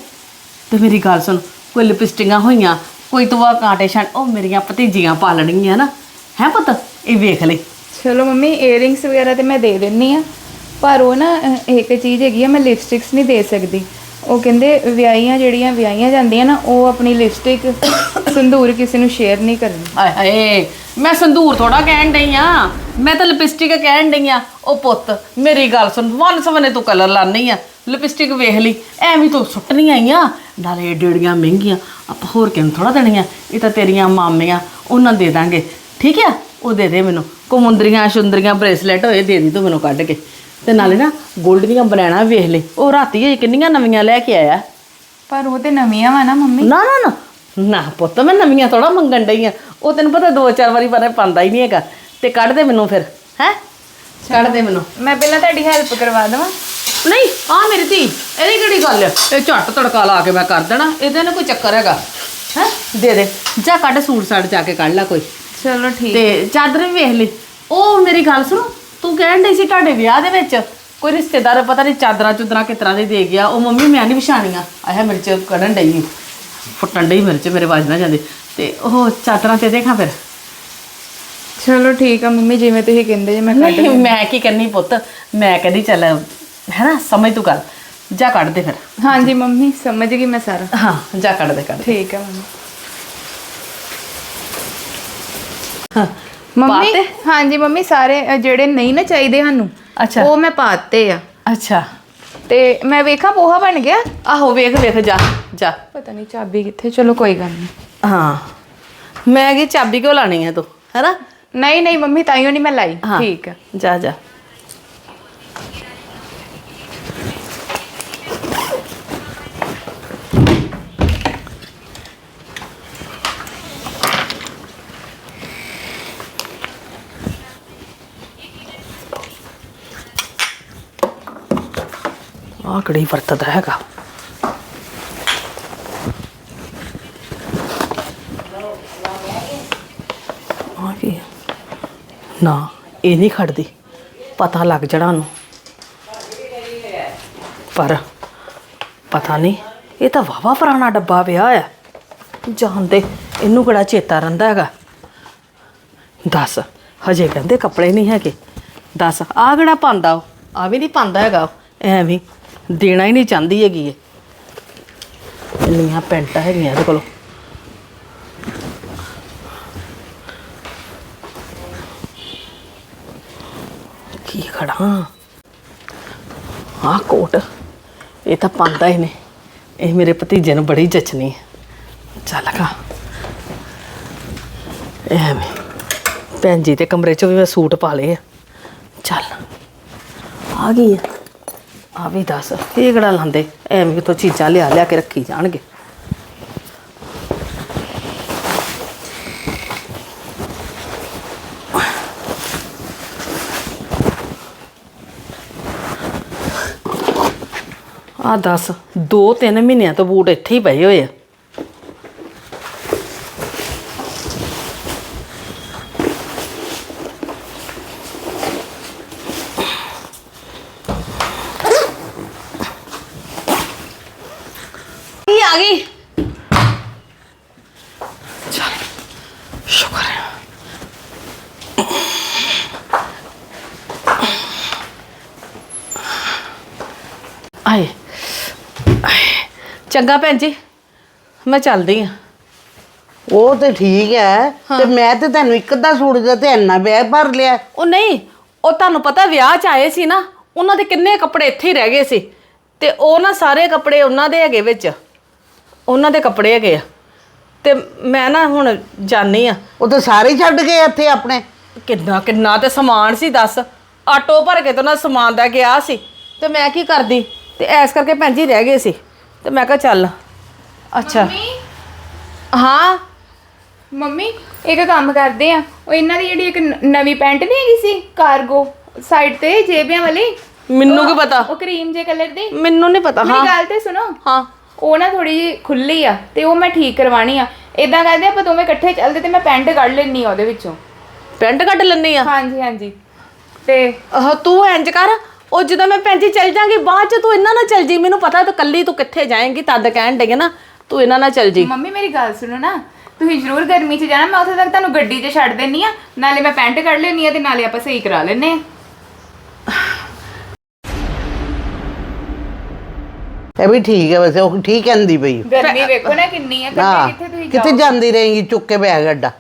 ਤੇ ਮੇਰੀ ਗੱਲ ਸੁਣ ਕੋਈ ਲਿਪਸਟਿਕਾਂ ਹੋਈਆਂ ਕੋਈ ਤੂੰ ਆ ਕਾਂਟੇ ਛੱਡ ਉਹ ਮੇਰੀਆਂ ਭਤੀਜੀਆਂ ਪਾਲਣਗੀਆਂ ਨਾ। ਹੈ ਪੁੱਤ? ਇਹ ਵੇਖ ਲੈ। ਚਲੋ ਮੰਮੀ ਏਅਰਿੰਗਸ ਵਗੈਰਾ ਤੇ ਮੈਂ ਦੇ ਦਿੰਨੀ ਆ। ਪਰ ਉਹ ਨਾ ਅਹ, ਇੱਕ ਚੀਜ਼ ਹੈਗੀ ਆ ਮੈਂ ਲਿਪਸਟਿਕਸ ਨਹੀਂ ਦੇ ਸਕਦੀ। ਉਹ ਕਹਿੰਦੇ ਵਿਆਹੀਆਂ ਜਿਹੜੀਆਂ ਵਿਆਹੀਆਂ ਜਾਂਦੀਆਂ ਨਾ, ਉਹ ਆਪਣੀ ਲਿਪਸਟਿਕ ਸੰਧੂਰ ਕਿਸੇ ਨੂੰ ਸ਼ੇਅਰ ਨਹੀਂ ਕਰਨੀ। ਹਾਏ ਹਾਏ, ਮੈਂ ਸੰਧੂਰ ਥੋੜਾ ਕਹਿਣ ਡਈ ਆ। ਮੈਂ ਤਾਂ ਲਿਪਸਟਿਕ ਕਹਿਣ ਡਈ ਆ, ਉਹ ਪੁੱਤ, ਮੇਰੀ ਗੱਲ ਸੁਣ ਵਨ ਸਵਨੇ ਤੂੰ ਕਲਰ ਲਾਣੀ ਆ। ਲਿਪਸਟਿਕ ਵੇਖ ਲਈ, ਐਵੇਂ ਤੂੰ ਸੁੱਟਣੀਆਂ ਆਈਆਂ ਨਾਲੇ ਡੇੜੀਆਂ ਮਹਿੰਗੀਆਂ, ਆਪਾਂ ਹੋਰ ਕਿਹਨੂੰ ਥੋੜਾ ਦੇਣੀਆਂ? ਇਹ ਤਾਂ ਤੇਰੀਆਂ ਮਾਮੀਆਂ, ਉਹਨਾਂ ਨੂੰ ਦੇ ਦਾਂਗੇ। ਠੀਕ ਆ? ਉਹ ਦੇ ਦੇ ਮੈਨੂੰ। ਕੁਮੁੰਦਰੀਆਂ ਸ਼ੁੰਦਰੀਆਂ ਬ੍ਰੇਸਲੇਟ ਹੋਏ, ਦੇ ਦੀ ਤੂੰ ਮੈਨੂੰ ਕੱਢ ਕੇ। ਤੇ ਨਾਲੇ ਨਾ 골ਡ ਦੀਆਂ ਬਨਾਣਾ ਵੇਖ ਲੈ। ਉਹ ਰਾਤੀ ਇਹ ਕਿੰਨੀਆਂ ਨਵੀਆਂ ਲੈ ਕੇ ਆਇਆ। ਪਰ ਉਹ ਤੇ ਨਵੀਆਂ ਵਾ ਨਾ ਮੰਮੀ। ਨਾ ਨਾ ਨਾ। ਨਾ ਪੁੱਤ ਮੈਂ ਨਵੀਆਂ ਥੋੜਾ ਮੰਗਣ ਡਈ ਆ। ਉਹ ਤੈਨੂੰ ਪਤਾ ਦੋ ਚਾਰ ਵਾਰੀ ਬਾਰੇ ਪਾਉਂਦਾ ਹੀ ਨਹੀਂ ਹੈਗਾ। ਤੇ ਕੱਢ ਦੇ ਮੈਨੂੰ ਫਿਰ ਹੈ? ਕੱਢ ਦੇ ਮੈਨੂੰ। ਮੈਂ ਪਹਿਲਾਂ ਤੁਹਾਡੀ ਹੈਲਪ ਕਰਵਾ ਦੇਵਾਂ। ਨਹੀਂ ਆ ਮੇਰੀ ਧੀ ਇਹਦੀ ਕਿਹੜੀ ਗੱਲ ਆ? ਇਹ ਝੱਟ ਤੜਕਾ ਲਾ ਕੇ ਮੈਂ ਕਰ ਦੇਣਾ ਇਹਦੇ ਨਾਲ ਕੋਈ ਚੱਕਰ ਹੈਗਾ। ਹੈ? ਦੇ ਦੇ। ਜਾ ਕੱਢ ਸੂਟ ਸਾੜ ਜਾ ਕੇ ਕੱਢ ਲੈ ਕੋਈ। ਚਲੋ ਠੀਕ ਤੇ ਚਾਦਰ ਵੀ ਵੇਖ ਲਈ ਉਹ ਮੇਰੀ ਗੱਲ ਸੁਣ ਤੂੰ ਕਹਿਣ ਡਈ ਸੀ ਤੁਹਾਡੇ ਵਿਆਹ ਦੇ ਵਿੱਚ? ਕੋਈ ਰਿਸ਼ਤੇਦਾਰ ਪਤਾ ਨਹੀਂ ਚਾਦਰਾਂ ਚੁਦਰਾਂ ਕਿਸ ਤਰ੍ਹਾਂ ਦੀ ਦੇ ਗਿਆ। ਉਹ ਮੰਮੀ ਮੈਂ ਨਹੀਂ ਵਿਛਾਣੀਆਂ। ਆਇਆ ਮਿਰਚ ਕੱਢਣ ਡਈ ਸੀ। ਫੁੱਟਣ ਡਈ ਮਿਰਚ ਮੇਰੇ ਵੱਜ ਨਾ ਜਾਂਦੇ। ਤੇ ਉਹ ਚਾਦਰਾਂ ਤੇ ਦੇਖਾਂ ਫਿਰ। ਚਲੋ ਠੀਕ ਆ ਮੰਮੀ ਜਿਵੇਂ ਤੁਸੀਂ ਕਹਿੰਦੇ ਜੇ ਮੈਂ ਕੱਢ ਨਹੀਂ ਮੈਂ ਕੀ ਕਰਨੀ ਪੁੱਤ? ਮੈਂ ਕਹਿੰਦੀ ਚੱਲ ਹੈ ਨਾ ਸਮਝ ਤੂੰ ਗੱਲ। ਜਾ ਕੱਢ ਦੇ ਫਿਰ। ਹਾਂਜੀ ਮੰਮੀ ਸਮਝ ਗਈ ਮੈਂ ਸਾਰਾ। ਹਾਂ ਜਾ ਕੱਢ ਦੇ ਕੱਢ ਦੇ। ਠੀਕ ਆ ਮੰਮੀ। ਹਾਂ। ਮੰਮੀ ਪਾਤੇ? ਹਾਂਜੀ ਮੰਮੀ ਸਾਰੇ ਅ, ਜਿਹੜੇ ਨਹੀਂ ਨਾ ਚਾਹੀਦੇ ਸਾਨੂੰ ਅੱਛਾ। ਉਹ ਮੈਂ ਪਾਤੇ ਆ। ਅੱਛਾ। ਤੇ ਮੈਂ ਵੇਖਾਂ ਪੋਹਾ ਬਣ ਗਿਆ? ਆਹੋ ਵੇਖ ਵੇਖ ਜਾ ਜਾ। ਪਤਾ ਨਹੀਂ ਚਾਬੀ ਕਿੱਥੇ ਚਲੋ ਕੋਈ ਗੱਲ ਨਹੀਂ ਹਾਂ। ਮੈਂ ਕੀ ਚਾਬੀ ਕਿਉਂ ਲਾਣੀ ਹੈ ਤੂੰ ਹੈਨਾ? ਨਹੀਂ ਨਹੀਂ ਮੰਮੀ ਤਾਈਓ ਨਹੀਂ ਮੈਂ ਲਾਈ। ਹਾਂ। ਠੀਕ ਆ। ਜਾ ਜਾ। ਆ ਕਿਹੜੀ ਵਰਤਦਾ ਹੈਗਾ? ਆ ਕੀ ਹੈ? ਨਾ ਇਹ ਨਹੀਂ ਖੜਦੀ। ਪਤਾ ਲੱਗ ਜਾਣਾ ਉਹਨੂੰ। ਪਰ ਪਤਾ ਨਹੀਂ ਇਹ ਤਾਂ ਵਾਵਾ ਪੁਰਾਣਾ ਡੱਬਾ ਪਿਆ ਆ। ਜਾਣਦੇ ਇਹਨੂੰ ਕਿਹੜਾ ਚੇਤਾ ਰਹਿੰਦਾ ਹੈਗਾ? ਦੱਸ ਹਜੇ ਕਹਿੰਦੇ ਕੱਪੜੇ ਨਹੀਂ ਹੈਗੇ। ਦੱਸ ਆ ਕਿਹੜਾ ਪਾਉਂਦਾ ਉਹ? ਆ ਵੀ ਨਹੀਂ ਪਾਉਂਦਾ ਹੈਗਾ ਉਹ, ਐਵੇਂ ਦੇਣਾ ਹੀ ਨਹੀਂ ਚਾਹੁੰਦੀ ਹੈਗੀ ਇਹ। ਇੰਨੀਆਂ ਪੈਂਟਾਂ ਹੈਗੀਆਂ ਇਹਦੇ ਕੋਲ। ਕੀ ਖੜਾ? ਆਹ ਕੋਟ, ਇਹ ਤਾਂ ਪਾਉਂਦਾ ਹੀ ਨਹੀਂ। ਇਹ ਮੇਰੇ ਭਤੀਜੇ ਨੂੰ ਬੜੀ ਜਚਣੀ ਹੈ। ਚੱਲ ਕਾ ਐਵੇਂ। ਭੈਣ ਜੀ ਤੇ ਕਮਰੇ 'ਚ ਵੀ ਮੈਂ ਸੂਟ ਪਾ ਲਏ ਆ। ਚੱਲ। ਆ ਗਈ ਹੈ ਆ ਵੀ ਦੱਸ, ਇਹ ਕਿਹੜਾ ਲਾਂਦੇ ਐਵੇਂ ਤੋਂ ਚੀਜ਼ਾਂ ਲਿਆ ਲਿਆ ਕੇ ਰੱਖੀ ਜਾਣਗੇ। ਆ ਦੱਸ, ਦੋ ਤਿੰਨ ਮਹੀਨਿਆਂ ਤੋਂ ਬੂਟ ਇੱਥੇ ਹੀ ਪਏ ਹੋਏ ਆ ਕੀ ਆ ਗਈ ਚੱਲ ਸ਼ੁਕਰ ਹੈ ਆਏ ਆਏ। ਚੰਗਾ ਭੈਣ ਜੀ ਮੈਂ ਚੱਲਦੀ ਆ ਉਹ ਤੇ ਠੀਕ ਹੈ ਤੇ ਮੈਂ ਤੇ ਤੈਨੂੰ ਇੱਕ ਅੱਧਾ ਸੂਟ ਦਾ ਤੇ ਇੰਨਾ ਬੈਗ ਭਰ ਲਿਆ। ਉਹ ਨਹੀਂ ਉਹ ਤੁਹਾਨੂੰ ਪਤਾ ਵਿਆਹ ਚ ਆਏ ਸੀ ਨਾ ਉਹਨਾਂ ਦੇ ਕਿੰਨੇ ਕੱਪੜੇ ਇੱਥੇ ਹੀ ਰਹਿ ਗਏ ਸੀ। ਤੇ ਉਹ ਨਾ ਸਾਰੇ ਕੱਪੜੇ ਉਹਨਾਂ ਦੇ ਹੈਗੇ ਵਿੱਚ। ਉਹਨਾਂ ਦੇ ਕੱਪੜੇ ਹੈਗੇ ਆ। ਤੇ ਮੈਂ ਨਾ ਹੁਣ ਜਾਣੀ ਆ ਉਹ ਤੇ ਸਾਰੇ ਹੀ ਛੱਡ ਗਏ ਇੱਥੇ ਆਪਣੇ। ਕਿੰਨਾ ਕਿੰਨਾ ਤੇ ਸਮਾਨ ਸੀ ਦੱਸ। ਆਟੋ ਭਰ ਕੇ ਤੇ ਉਹਨਾਂ ਸਮਾਨ ਦਾ ਗਿਆ ਸੀ। ਤੇ ਮੈਂ ਕੀ ਕਰਦੀ? ਤੇ ਐਸ ਕਰਕੇ ਭੈਣ ਜੀ ਰਹਿ ਗਏ ਸੀ। ਤੇ ਮੈਂ ਕਿਹਾ ਚੱਲ। ਅੱਛਾ। ਮੰਮੀ? ਹਾਂ। ਮੰਮੀ ਇੱਕ ਕੰਮ ਕਰਦੇ ਆ। ਉਹ ਇਹਨਾਂ ਦੀ ਜਿਹੜੀ ਇੱਕ ਨ- ਨਵੀਂ ਪੈਂਟ ਨਹੀਂ ਹੈਗੀ ਸੀ? ਕਾਰਗੋ। ਸਾਈਡ ਤੇ ਜੇਬਿਆਂ ਵਾਲੀ? ਮੈਨੂੰ ਕੀ ਪਤਾ? ਉਹ ਕਰੀਮ ਜੇ ਕਲਰ ਦੀ? ਮੈਨੂੰ ਨਹੀਂ ਪਤਾ ਮੇਰੀ ਹਾਂ। ਗੱਲ ਤੇ ਸੁਣੋ। ਹਾਂ। ਉਹ ਨਾ ਥੋੜੀ ਜਿਹੀ ਖੁੱਲੀ ਆ ਤੇ ਉਹ ਮੈਂ ਠੀਕ ਕਰਵਾਣੀ ਆ। ਇਦਾਂ ਕਰਦੇ ਆਪਾਂ ਦੋਵੇਂ ਇਕੱਠੇ ਚੱਲਦੇ ਤੇ ਮੈਂ ਪੈਂਟ ਕੱਢ ਲੈਣੀ ਆ ਉਹਦੇ ਵਿੱਚੋਂ। ਪੈਂਟ ਕੱਢ ਲੈਣੀ ਆ? ਹਾਂਜੀ ਹਾਂਜੀ। ਤੇ ਆਹ ਤੂੰ ਇੰਜ ਕਰ। ਉਹ ਜਦੋਂ ਮੈਂ ਭੈਣ ਜੀ ਚੱਲ ਜਾਾਂਗੀ ਬਾਅਦ ਚ ਤੂੰ ਇਹਨਾਂ ਨਾਲ ਚੱਲ ਜੀ। ਮੈਨੂੰ ਪਤਾ ਤੂੰ ਕੱਲੀ ਤੂੰ ਕਿੱਥੇ ਜਾਏਂਗੀ ਤਦ ਕਹਿਣ ਡੇਗੇ ਨਾ ਤੂੰ ਇਹਨਾਂ ਨਾਲ ਚੱਲ ਜੀ। ਮੰਮੀ ਮੇਰੀ ਗੱਲ ਸੁਣੋ ਨਾ। ਤੁਸੀਂ ਜ਼ਰੂਰ ਗਰਮੀ 'ਚ ਜਾਣਾ ਮੈਂ ਉੱਥੇ ਤੱਕ ਤੁਹਾਨੂੰ ਗੱਡੀ 'ਚ ਛੱਡ ਦੇਣੀ ਆ। ਨਾਲੇ ਮੈਂ ਪੈਂਟ ਕੱਢ ਲੈਣੀ ਆ ਤੇ ਨਾਲੇ ਆਪਾਂ ਸਹੀ ਕਰਾ ਲੈਨੇ ਆ। ਇਹ ਵੀ ਠੀਕ ਹੈ ਵੈਸੇ ਉਹ ਠੀਕ ਕਹਿੰਦੀ ਪਈ। ਗਰਮੀ ਵੇਖੋ ਨਾ ਕਿੰਨੀ ਆ ਕਿੱਥੇ ਤੁਸੀਂ ਕਿੱਥੇ ਜਾਂਦੀ ਰਹੇਗੀ ਚੁੱਕ ਕੇ ਬੈਗ ਅੱਡਾ।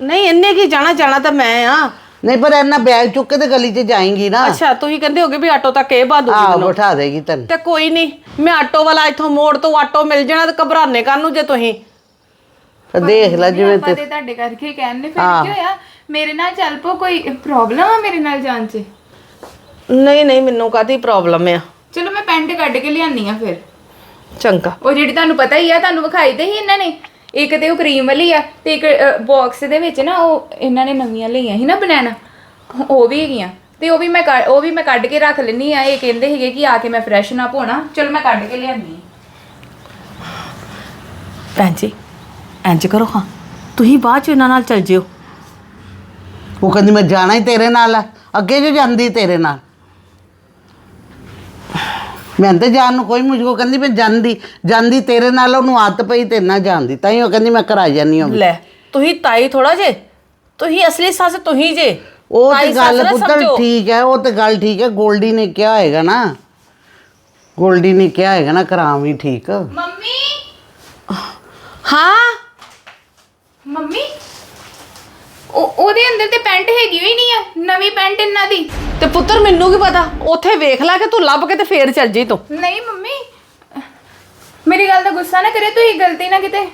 ਨਹੀਂ ਇੰਨੇ ਕੀ ਜਾਣਾ ਜਾਣਾ ਤਾਂ ਮੈਂ ਆ। ਨਹੀਂ ਪਰ ਇੰਨਾ ਬੈਗ ਚੁੱਕ ਕੇ ਤੇ ਗਲੀ 'ਚ ਜਾਏਂਗੀ ਨਾ। ਅੱਛਾ ਤੁਸੀਂ ਕਹਿੰਦੇ ਹੋਗੇ ਵੀ ਆਟੋ ਤੱਕ ਇਹ ਬਾਦੂ ਆਹ ਬਿਠਾ ਦੇਗੀ ਤੈਨੂੰ। ਤੇ ਕੋਈ ਨਹੀਂ ਮੈਂ ਆਟੋ ਵਾਲਾ ਇੱਥੋਂ ਮੋੜ ਤੋਂ ਆਟੋ ਮਿਲ ਜਾਣਾ ਤੇ ਘਬਰਾਨੇ ਕਾਨੂੰ ਜੇ ਤੁਸੀਂ? ਤੇ ਦੇਖ ਲੈ ਜਿਵੇਂ ਤੇ ਤੁਹਾਡੇ ਕਰਕੇ ਕਹਿੰਦੇ ਫਿਰ ਕੀ ਹੋਇਆ? ਮੇਰੇ ਨਾਲ ਚੱਲ ਪੋ ਕੋਈ ਪ੍ਰੋਬਲਮ ਆ ਮੇਰੇ ਨਾਲ ਜਾਣ 'ਚ? ਨਹੀਂ ਨਹੀਂ ਮੈਨੂੰ ਕਾਦੀ ਪ੍ਰੋਬਲਮ ਆ? ਚਲੋ ਮੈਂ ਪੈਂਟ ਕੱਢ ਕੇ ਲਿਆਨੀ ਆ ਫਿਰ। ਚੰਗਾ। ਉਹ ਜਿਹੜੀ ਤੁਹਾਨੂੰ ਪਤਾ ਹੀ ਆ ਤੁਹਾਨੂੰ ਵਿਖਾਈ ਤੇ ਹੀ ਇਹਨਾਂ ਨੇ। ਇੱਕ ਤੇ ਉਹ ਕਰੀਮ ਵਾਲੀ ਆ ਤੇ ਇੱਕ ਬਾਕਸ ਦੇ ਵਿੱਚ ਨਾ ਉਹ ਇਹਨਾਂ ਨੇ ਨਵੀਆਂ ਲਈਆਂ ਸੀ ਨਾ ਬਨਾਨਾ ਉਹ ਵੀ ਹੈਗੀਆਂ। ਤੇ ਉਹ ਵੀ ਮੈਂ ਕੱਢ- ਉਹ ਵੀ ਮੈਂ ਕੱਢ ਕੇ ਰੱਖ ਲੈਣੀ ਆ। ਇਹ ਕਹਿੰਦੇ ਸੀਗੇ ਕਿ ਆ ਕੇ ਮੈਂ ਫਰੈਸ਼ ਨਾ ਹੋਣਾ ਚਲੋ ਮੈਂ ਕੱਢ ਕੇ ਲਿਆਨੀ ਆ। ਭੈਣ ਜੀ ਇੰਜ ਕਰੋ ਹਾਂ। ਤੁਸੀਂ ਬਾਅਦ ਚ ਇਹਨਾਂ ਨਾਲ ਚੱਲ ਜਿਓ। ਉਹ ਕਹਿੰਦੀ ਮੈਂ ਜਾਣਾ ਹੀ ਤੇਰੇ ਨਾਲ ਆ। ਅੱਗੇ ਜੋ ਜਾਂਦੀ ਤੇਰੇ ਨਾਲ। ਮੈਂ ਤੇ ਜਾਣ ਨੂੰ ਕੋਈ ਮੁਝਕੋ ਕਹਿੰਦੀ ਮੈਂ ਜਾਂਦੀ ਜਾਂਦੀ ਤੇਰੇ ਨਾਲ ਉਹਨੂੰ ਆਦਤ ਪਈ ਤੇ ਨਾ ਜਾਂਦੀ। ਤਾਂ ਹੀ ਉਹ ਕਹਿੰਦੀ ਮੈਂ ਕਰਾ ਜਾਨੀ ਹਾਂ ਲੈ ਤੁਸੀਂ ਤਾਈ ਥੋੜਾ ਜੇ ਤੁਸੀਂ ਅਸਲੀ ਸੱਸ ਤੁਸੀਂ ਜੇ। ਉਹ ਤਾਈ ਤੇ ਸੱਸ ਗੱਲ ਨਾ ਪੁੱਤਰ ਸਮਝੋ। ਠੀਕ ਹੈ ਉਹ ਤੇ ਗੱਲ ਠੀਕ ਹੈ ਗੋਲਡੀ ਨੇ ਕਿਹਾ ਹੋਏਗਾ ਨਾ। ਗੋਲਡੀ ਨੇ ਕਿਹਾ ਹੋਏਗਾ ਨਾ ਕਰਾਂ ਵੀ ਠੀਕ। ਮੰਮੀ? ਹਾਂ? ਮੰਮੀ? ਉਹ ਉਹਦੇ ਅੰਦਰ ਤੇ ਪੈਂਟ ਹੈਗੀ ਹੋਈ ਨਹੀਂ ਆ ਨਵੀਂ ਪੈਂਟ ਇਹਨਾਂ ਦੀ। ਤੇ ਪੁੱਤਰ ਮੈਨੂੰ ਕੀ ਪਤਾ? ਉੱਥੇ ਵੇਖ ਲੈ ਕਿ ਤੂੰ ਲੱਭ ਕੇ ਤੇ ਫੇਰ ਚੱਲ ਜੀ ਤੂੰ। ਨਹੀਂ ਮੰਮੀ। ਮੇਰੀ ਗੱਲ ਦਾ ਗੁੱਸਾ ਨਾ ਕਰੇ ਤੁਸੀਂ ਗਲਤੀ ਨਾ ਕਿਤੇ।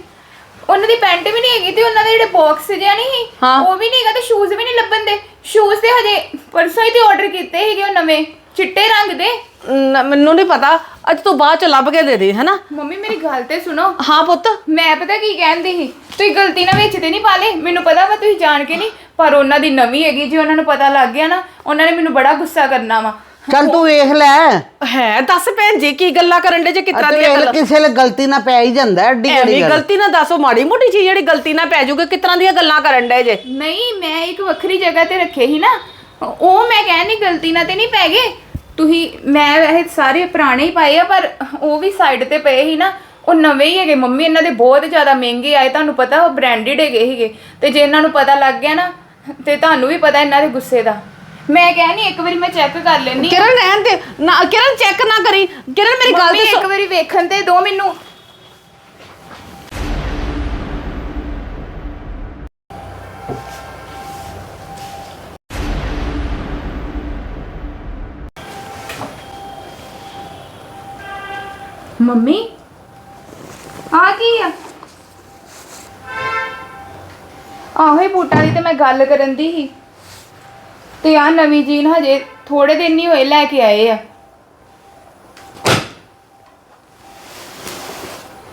ਉਹਨਾਂ ਦੀ ਪੈਂਟ ਵੀ ਨਹੀਂ ਹੈਗੀ ਤੇ ਉਹਨਾਂ ਦੇ ਜਿਹੜੇ ਬਾਕਸ ਜਿਆ ਨਹੀਂ ਹਾਂ। ਉਹ ਵੀ ਨਹੀਂ ਹੈਗਾ ਤੇ ਸ਼ੂਜ਼ ਵੀ ਨਹੀਂ ਲੱਭਣ ਦੇ। ਸ਼ੂਜ਼ ਤੇ ਹਜੇ ਪਰਸੋਂ ਹੀ ਤੇ ਆਰਡਰ ਕੀਤੇ ਸੀਗੇ ਉਹ ਨਵੇਂ ਚਿੱਟੇ ਰੰਗ ਦੇ। ਨ- ਮੈਨੂੰ ਨਹੀਂ ਪਤਾ। ਅੱਜ ਤੂੰ ਬਾਅਦ ਚ ਲੱਭ ਕੇ ਦੇ ਦੇ ਹੈਨਾ? ਮੰਮੀ ਮੇਰੀ ਗੱਲ ਤੇ ਸੁਣੋ। ਹਾਂ ਪੁੱਤ। ਮੈਂ ਪਤਾ ਕੀ ਕਹਿੰਦੀ ਸੀ? ਤੁਸੀਂ ਗਲਤੀ ਨਾਲ ਵਿੱਚ ਤੇ ਨਹੀਂ ਪਾ ਲਏ ਮੈਨੂੰ ਪਤਾ ਵਾ ਤੁਸੀਂ ਜਾਣ ਕੇ ਨਹੀਂ ਪਰ ਉਹਨਾਂ ਦੀ ਨਵੀਂ ਹੈਗੀ ਜੇ ਉਹਨਾਂ ਨੂੰ ਪਤਾ ਲੱਗ ਗਿਆ ਨਾ ਉਹਨਾਂ ਨੇ ਮੈਨੂੰ ਬੜਾ ਗੁੱਸਾ ਕਰਨਾ ਵਾ। ਚੱਲ ਤੂੰ ਵੇਖ ਲੈ। ਹੈ ਦੱਸ ਭੈਣ ਜੀ ਕੀ ਗੱਲਾਂ ਕਰਨ ਦੇ ਜੇ ਕਿਤਰਾ ਅਤੇ ਦੀਆਂ ਵੇਖ ਗੱਲਾਂ? ਕਿਸੇ ਲਈ ਗਲਤੀ ਨਾ ਪੈ ਹੀ ਜਾਂਦਾ ਐਡੀ ਐਵੇਂ ਕਿਹੜੀ ਗੱਲ? ਗਲਤੀ ਨਾ ਦੱਸੋ ਮਾੜੀ ਮੋਟੀ ਚੀਜ਼ ਜਿਹੜੀ ਗਲਤੀ ਨਾ ਪੈ ਜਾਊਗੀ ਕਿਤਰਾ ਦੀਆਂ ਗੱਲਾਂ ਕਰਨ ਦੇ ਜੇ? ਨਹੀਂ ਮੈਂ ਇੱਕ ਵੱਖਰੀ ਜਗ੍ਹਾ ਤੇ ਰੱਖੇ ਸੀ ਨਾ। ਉਹ ਮੈਂ ਕਹਿੰਦੀ ਗਲਤੀ ਨਾਲ ਤੇ ਨਹੀਂ ਪੈ ਗਏ। ਤੁਸੀਂ ਮੈਂ ਇਹ ਸਾਰੇ ਪੁਰਾਣੇ ਹੀ ਪਾਏ ਆ ਪਰ ਉਹ ਵੀ ਸਾਈਡ ਤੇ ਪਏ ਸੀ ਨਾ ਉਹ ਨਵੇਂ ਹੀ ਹੈਗੇ। ਮੰਮੀ ਇਹਨਾਂ ਦੇ ਬਹੁਤ ਜ਼ਿਆਦਾ ਮਹਿੰਗੇ ਆਏ ਤੁਹਾਨੂੰ ਪਤਾ ਉਹ ਬ੍ਰਾਂਡਡ ਹੈਗੇ ਸੀਗੇ। ਤੇ ਜੇ ਇਹਨਾਂ ਨੂੰ ਪਤਾ ਲੱਗ ਗਿਆ ਨਾ ਤੇ ਤੁਹਾਨੂੰ ਵੀ ਪਤਾ ਇਹਨਾਂ ਦੇ ਗੁੱਸੇ ਦਾ। ਮੈਂ ਕਹਿ ਨਹੀਂ ਇੱਕ ਵਾਰੀ ਮੈਂ ਚੈੱਕ ਕਰ ਲੈਣੀ ਕਿਰਨ ਰਹਿਣ ਦੇ। ਨਾ ਕਿਰਨ ਚੈੱਕ ਨਾ ਕਰੀ। ਕਿਰਨ ਮੇਰੀ ਗੱਲ ਮੰਮੀ ਇੱਕ ਸੁਣ। ਵਾਰੀ ਵੇਖਣ ਤੇ ਦੋ ਮੈਨੂੰ। ਮੰਮੀ, ਆ ਕੀ ਆ? ਆਹੋ ਹੀ ਬੂਟਾਂ ਦੀ ਤੇ ਮੈਂ ਗੱਲ ਕਰਨ ਦੀ ਸੀ। ਤੇ ਆ ਨਵੀਂ ਜੀਨ ਹਜੇ ਥੋੜੇ ਦਿਨ ਨਹੀਂ ਹੋਏ ਲੈ ਕੇ ਆਏ ਆ।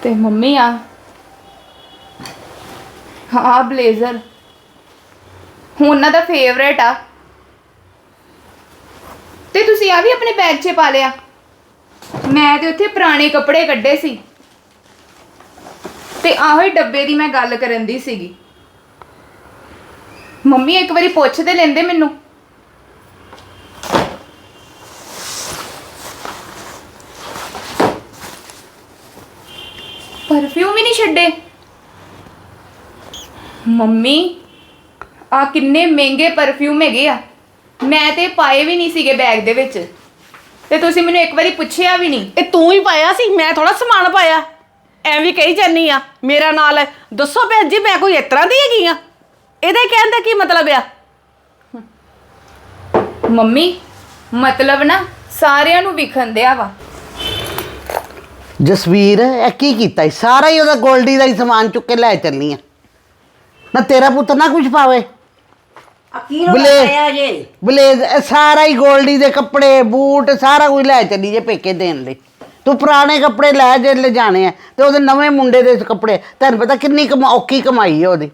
ਤੇ ਮੰਮੀ ਆ ਹਾਂ ਬਲੇਜ਼ਰ। ਉਹਨਾਂ ਦਾ ਫੇਵਰੇਟ ਆ। ਤੇ ਤੁਸੀਂ ਆ ਵੀ ਆਪਣੇ ਬੈਗ 'ਚ ਪਾ ਲਿਆ। ਮੈਂ ਤੇ ਉੱਥੇ ਪੁਰਾਣੇ ਕੱਪੜੇ ਕੱਢੇ ਸੀ। ਤੇ ਆਹੋ ਹੀ ਡੱਬੇ ਦੀ ਮੈਂ ਗੱਲ ਕਰਨ ਦੀ ਸੀਗੀ। ਮੰਮੀ ਇੱਕ ਵਾਰੀ ਪੁੱਛ ਤੇ ਲੈਂਦੇ ਮੈਨੂੰ। ਪਰਫਿਊਮ ਹੀ ਨਹੀਂ ਛੱਡੇ। ਮੰਮੀ ਆ ਕਿੰਨੇ ਮਹਿੰਗੇ ਪਰਫਿਊਮ ਹੈਗੇ ਆ। ਮੈਂ ਤੇ ਪਾਏ ਵੀ ਨਹੀਂ ਸੀਗੇ ਬੈਗ ਦੇ ਵਿੱਚ। ਤੇ ਤੁਸੀਂ ਮੈਨੂੰ ਇੱਕ ਵਾਰੀ ਪੁੱਛਿਆ ਵੀ ਨਹੀਂ। ਇਹ ਤੂੰ ਹੀ ਪਾਇਆ ਸੀ ਮੈਂ ਥੋੜਾ ਸਮਾਨ ਪਾਇਆ। ਐਵੇਂ ਕਹੀ ਜਾਨੀ ਆ ਮੇਰਾ ਨਾਲ ਹੈ। ਦੱਸੋ ਭੈਣ ਜੀ ਮੈਂ ਕੋਈ ਇਸ ਤਰ੍ਹਾਂ ਦੀ ਹੈਗੀ ਆ? ਇਹਦੇ ਕਹਿਣ ਦਾ ਕੀ ਮਤਲਬ ਆ? ਮੰਮੀ ਮਤਲਬ ਨਾ ਸਾਰਿਆਂ ਨੂੰ ਵਿਖਣ ਦਿਆ ਵਾ। ਜਸਵੀਰ ਇਹ ਕੀ ਕੀਤਾ ਈ? ਸਾਰਾ ਹੀ ਉਹਦਾ ਗੋਲਡੀ ਦਾ ਹੀ ਸਮਾਨ ਚੁੱਕ ਕੇ ਲੈ ਚੱਲੀ ਆ। ਨਾ ਤੇਰਾ ਪੁੱਤ ਨਾ ਕੁਝ ਪਾਵੇ। ਆ ਕੀ ਰੋ ਬਲੇ- ਆਇਆ ਜੇ ਬਲੇਜ਼ ਇਹ ਸਾਰਾ ਹੀ ਗੋਲਡੀ ਦੇ ਕੱਪੜੇ ਬੂਟ ਸਾਰਾ ਕੁਝ ਲੈ ਚੱਲੀ ਜੇ ਪੇਕੇ ਦੇਣ ਲਈ। ਤੂੰ ਪੁਰਾਣੇ ਕੱਪੜੇ ਲੈ ਜੇ ਲੈ ਜਾਣੇ ਆ ਤੇ ਉਹਦੇ ਨਵੇਂ ਮੁੰਡੇ ਦੇ ਕੱਪੜੇ ਤੈਨੂੰ ਪਤਾ ਕਿੰਨੀ ਕਮਾ ਔਖੀ ਕਮਾਈ ਹੈ ਉਹਦੀ।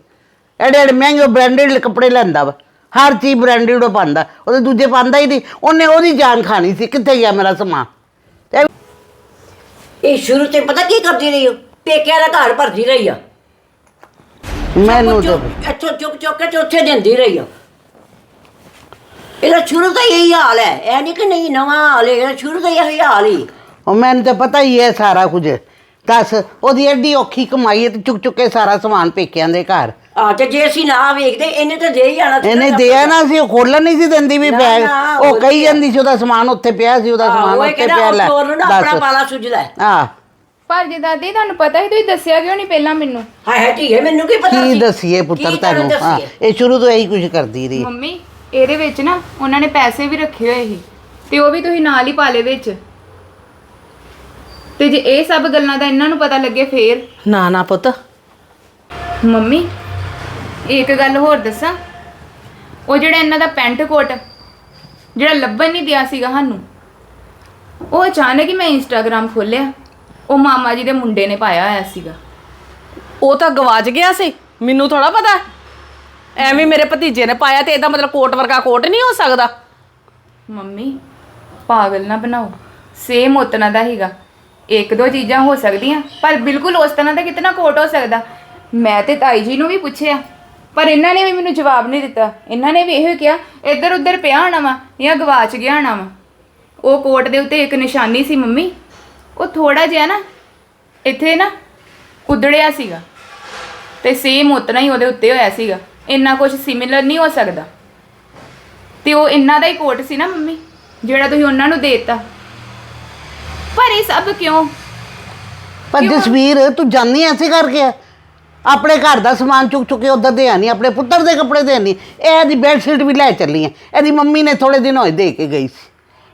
ਐਡੇ ਐਡੇ ਮਹਿੰਗੇ ਬ੍ਰਾਂਡਡ ਕੱਪੜੇ ਲੈਂਦਾ ਵਾ। ਹਰ ਚੀਜ਼ ਬ੍ਰਾਂਡਡ ਉਹ ਪਾਉਂਦਾ। ਉਹਦੇ ਦੂਜੇ ਪਾਉਂਦਾ ਹੀ ਨਹੀਂ। ਉਹਨੇ ਉਹਦੀ ਜਾਨ ਖਾਣੀ ਸੀ ਕਿੱਥੇ ਗਿਆ ਮੇਰਾ ਸਮਾਨ? ਤੇ ਇਹ ਸ਼ੁਰੂ ਤੇ ਪਤਾ ਕੀ ਕਰਦੀ ਰਹੀ ਹੋ ਪੇਕਿਆਂ ਦਾ ਘਰ ਭਰਦੀ ਰਹੀ ਆ। ਮੈਨੂੰ ਤਾਂ ਚੁੱਕ- ਇੱਥੋਂ ਚੁੱਕ ਚੁੱਕ ਕੇ ਤੇ ਉੱਥੇ ਦਿੰਦੀ ਰਹੀ ਆ। ਇਹਦਾ ਸ਼ੁਰੂ ਤੋਂ ਇਹੀ ਹਾਲ ਹੈ। ਇਹ ਨਹੀਂ ਕਿ ਨਹੀਂ ਨਵਾਂ ਹਾਲ ਹੈ ਇਹਦਾ ਸ਼ੁਰੂ ਤੋਂ ਇਹੀ ਹਾਲ ਹੀ। ਉਹ ਮੈਨੂੰ ਤਾਂ ਪਤਾ ਹੀ ਹੈ ਸਾਰਾ ਕੁਝ। ਦੱਸ ਉਹਦੀ ਐਡੀ ਔਖੀ ਕਮਾਈ ਹੈ ਤੇ ਚੁੱਕ ਚੁੱਕ ਕੇ ਸਾਰਾ ਸਮਾਨ ਪੇਕਿਆਂ ਦੇ ਘਰ। ਆ ਤੇ ਜੇ ਅਸੀਂ ਨਾ ਵੇਖਦੇ ਇਹਨੇ ਤਾਂ ਦੇ ਹੀ ਜਾਣਾ ਸੀ। ਇਹਨੇ ਦਿਆ ਨਾ ਸੀ ਉਹ ਖੋਲਣ ਨਹੀਂ ਸੀ ਦਿੰਦੀ ਵੀ ਨਾ, ਬੈਗ। ਨਾ, ਉਹ ਕਹੀ ਜਾਂਦੀ ਸੀ ਉਹਦਾ ਸਮਾਨ ਉੱਥੇ ਪਿਆ ਸੀ ਉਹਦਾ ਆਹੋ, ਸਮਾਨ ਉਹ ਉੱਥੇ ਕਹਿੰਦਾ ਪਿਆ ਉਹ ਲੈ ਚੋਰ ਨੂੰ ਨਾ ਆਪਣਾ ਦੱਸ ਪਾਲਾ ਸੁਝਦਾ ਹੈ। ਆ ਪਰ ਜੇ ਦਾਦੀ ਤੁਹਾਨੂੰ ਪਤਾ ਹੀ ਤੁਸੀਂ ਦੱਸਿਆ ਕਿਉਂ ਨਹੀਂ ਪਹਿਲਾਂ ਮੈਨੂੰ? ਹਾਏ ਹਾਏ ਧੀਏ ਮੈਨੂੰ ਕੀ ਪਤਾ ਕੀ ਸੀ? ਦਸੀਏ ਪੁੱਤਰ ਕੀ ਤੈਨੂੰ ਤੈਨੂੰ ਹਾਂ ਦੱਸੀਏ? ਇਹ ਸ਼ੁਰੂ ਤੋਂ ਇਹੀ ਕੁਝ ਕਰਦੀ ਰਹੀ। ਮੰਮੀ ਇਹਦੇ ਵਿੱਚ ਨਾ ਉਹਨਾਂ ਨੇ ਪੈਸੇ ਵੀ ਰੱਖੇ ਹੋਏ ਸੀ ਤੇ ਉਹ ਵੀ ਤੁਸੀਂ ਨਾਲ ਹੀ ਪਾ ਲਏ ਵਿੱਚ। ਤੇ ਜੇ ਇਹ ਸਭ ਗੱਲਾਂ ਦਾ ਇਹਨਾਂ ਨੂੰ ਪਤਾ ਲੱਗੇ ਫੇਰ? ਨਾ ਨਾ ਪੁੱਤ। ਮੰਮੀ ਇੱਕ ਗੱਲ ਹੋਰ ਦੱਸਾਂ। ਉਹ ਜਿਹੜਾ ਇਹਨਾਂ ਦਾ ਪੈਂਟ ਕੋਟ ਜਿਹੜਾ ਲੱਭਣ ਨਹੀਂ ਦਿਆ ਸੀਗਾ ਸਾਨੂੰ ਉਹ ਅਚਾਨਕ ਹੀ ਮੈਂ ਇੰਸਟਾਗ੍ਰam ਖੋਲਿਆ ਉਹ ਮਾਮਾ ਜੀ ਦੇ ਮੁੰਡੇ ਨੇ ਪਾਇਆ ਹੋਇਆ ਸੀਗਾ। ਉਹ ਤਾਂ ਗਵਾਚ ਗਿਆ ਸੀ। ਮੈਨੂੰ ਥੋੜਾ ਪਤਾ। ਐਵੇਂ ਮੇਰੇ ਭਤੀਜੇ ਨੇ ਪਾਇਆ ਤੇ ਇਹਦਾ ਮਤਲਬ ਕੋਟ ਵਰਗਾ ਕੋਟ ਨਹੀਂ ਹੋ ਸਕਦਾ। ਮੰਮੀ, ਪਾਗਲ ਨਾ ਬਣਾਓ। ਸੇਮ ਉਤਨਾ ਦਾ ਹੀਗਾ। ਇੱਕ ਦੋ ਚੀਜ਼ਾਂ ਹੋ ਸਕਦੀਆਂ, ਪਰ ਬਿਲਕੁਲ ਉਸ ਤਰ੍ਹਾਂ ਦਾ ਕਿਤਨਾ ਕੋਟ ਹੋ ਸਕਦਾ। ਮੈਂ ਤੇ ਤਾਈ ਜੀ ਨੂੰ ਵੀ ਪੁੱਛਿਆ, ਪਰ ਇਹਨਾਂ ਨੇ ਵੀ ਮੈਨੂੰ ਜਵਾਬ ਨਹੀਂ ਦਿੱਤਾ। ਇਹਨਾਂ ਨੇ ਵੀ ਇਹੋ ਹੀ ਕਿਹਾ, ਇੱਧਰ ਉੱਧਰ ਪਿਆ ਹੋਣਾ ਵਾ ਜਾਂ ਗਵਾਚ ਗਿਆ ਹੋਣਾ ਵਾ। ਉਹ ਕੋਟ ਦੇ ਉੱਤੇ ਇੱਕ ਨਿਸ਼ਾਨੀ ਸੀ ਮੰਮੀ। ਉਹ ਥੋੜਾ ਜਿਹਾ ਨਾ, ਇੱਥੇ ਨਾ ਉਧੜਿਆ ਸੀਗਾ। ਤੇ ਸੇਮ ਉਤਨਾ ਹੀ ਉਹਦੇ ਉੱਤੇ ਹੋਇਆ ਸੀਗਾ। ਇੰਨਾ ਕੁਝ ਸਿਮਿਲਰ ਨਹੀਂ ਹੋ ਸਕਦਾ। ਤੇ ਉਹ ਇਹਨਾਂ ਦਾ ਹੀ ਕੋਟ ਸੀ ਨਾ ਮੰਮੀ ਜਿਹੜਾ ਤੁਸੀਂ ਉਹਨਾਂ ਨੂੰ ਦੇਤਾ। ਪਰ ਇਹ ਸਭ ਕਿਉਂ? ਪਰ ਜਸਵੀਰ ਤੂੰ ਜਾਨੀ ਐਸੇ ਕਰਕੇ ਆ? ਆਪਣੇ ਘਰ ਦਾ ਸਮਾਨ ਚੁੱਕ ਚੁੱਕ ਕੇ ਉਧਰ ਦੇ ਆਣੀ ਆਪਣੇ ਪੁੱਤਰ ਦੇ ਕੱਪੜੇ ਦੇ ਆਣੀ ਇਹ ਇਹਦੀ ਬੈੱਡ ਸ਼ੀਟ ਵੀ ਲੈ ਚੱਲੀ ਹੈ ਇਹਦੀ ਮੰਮੀ ਨੇ ਥੋੜੇ ਦਿਨ ਹੋਏ ਦੇ ਕੇ ਗਈ ਸੀ।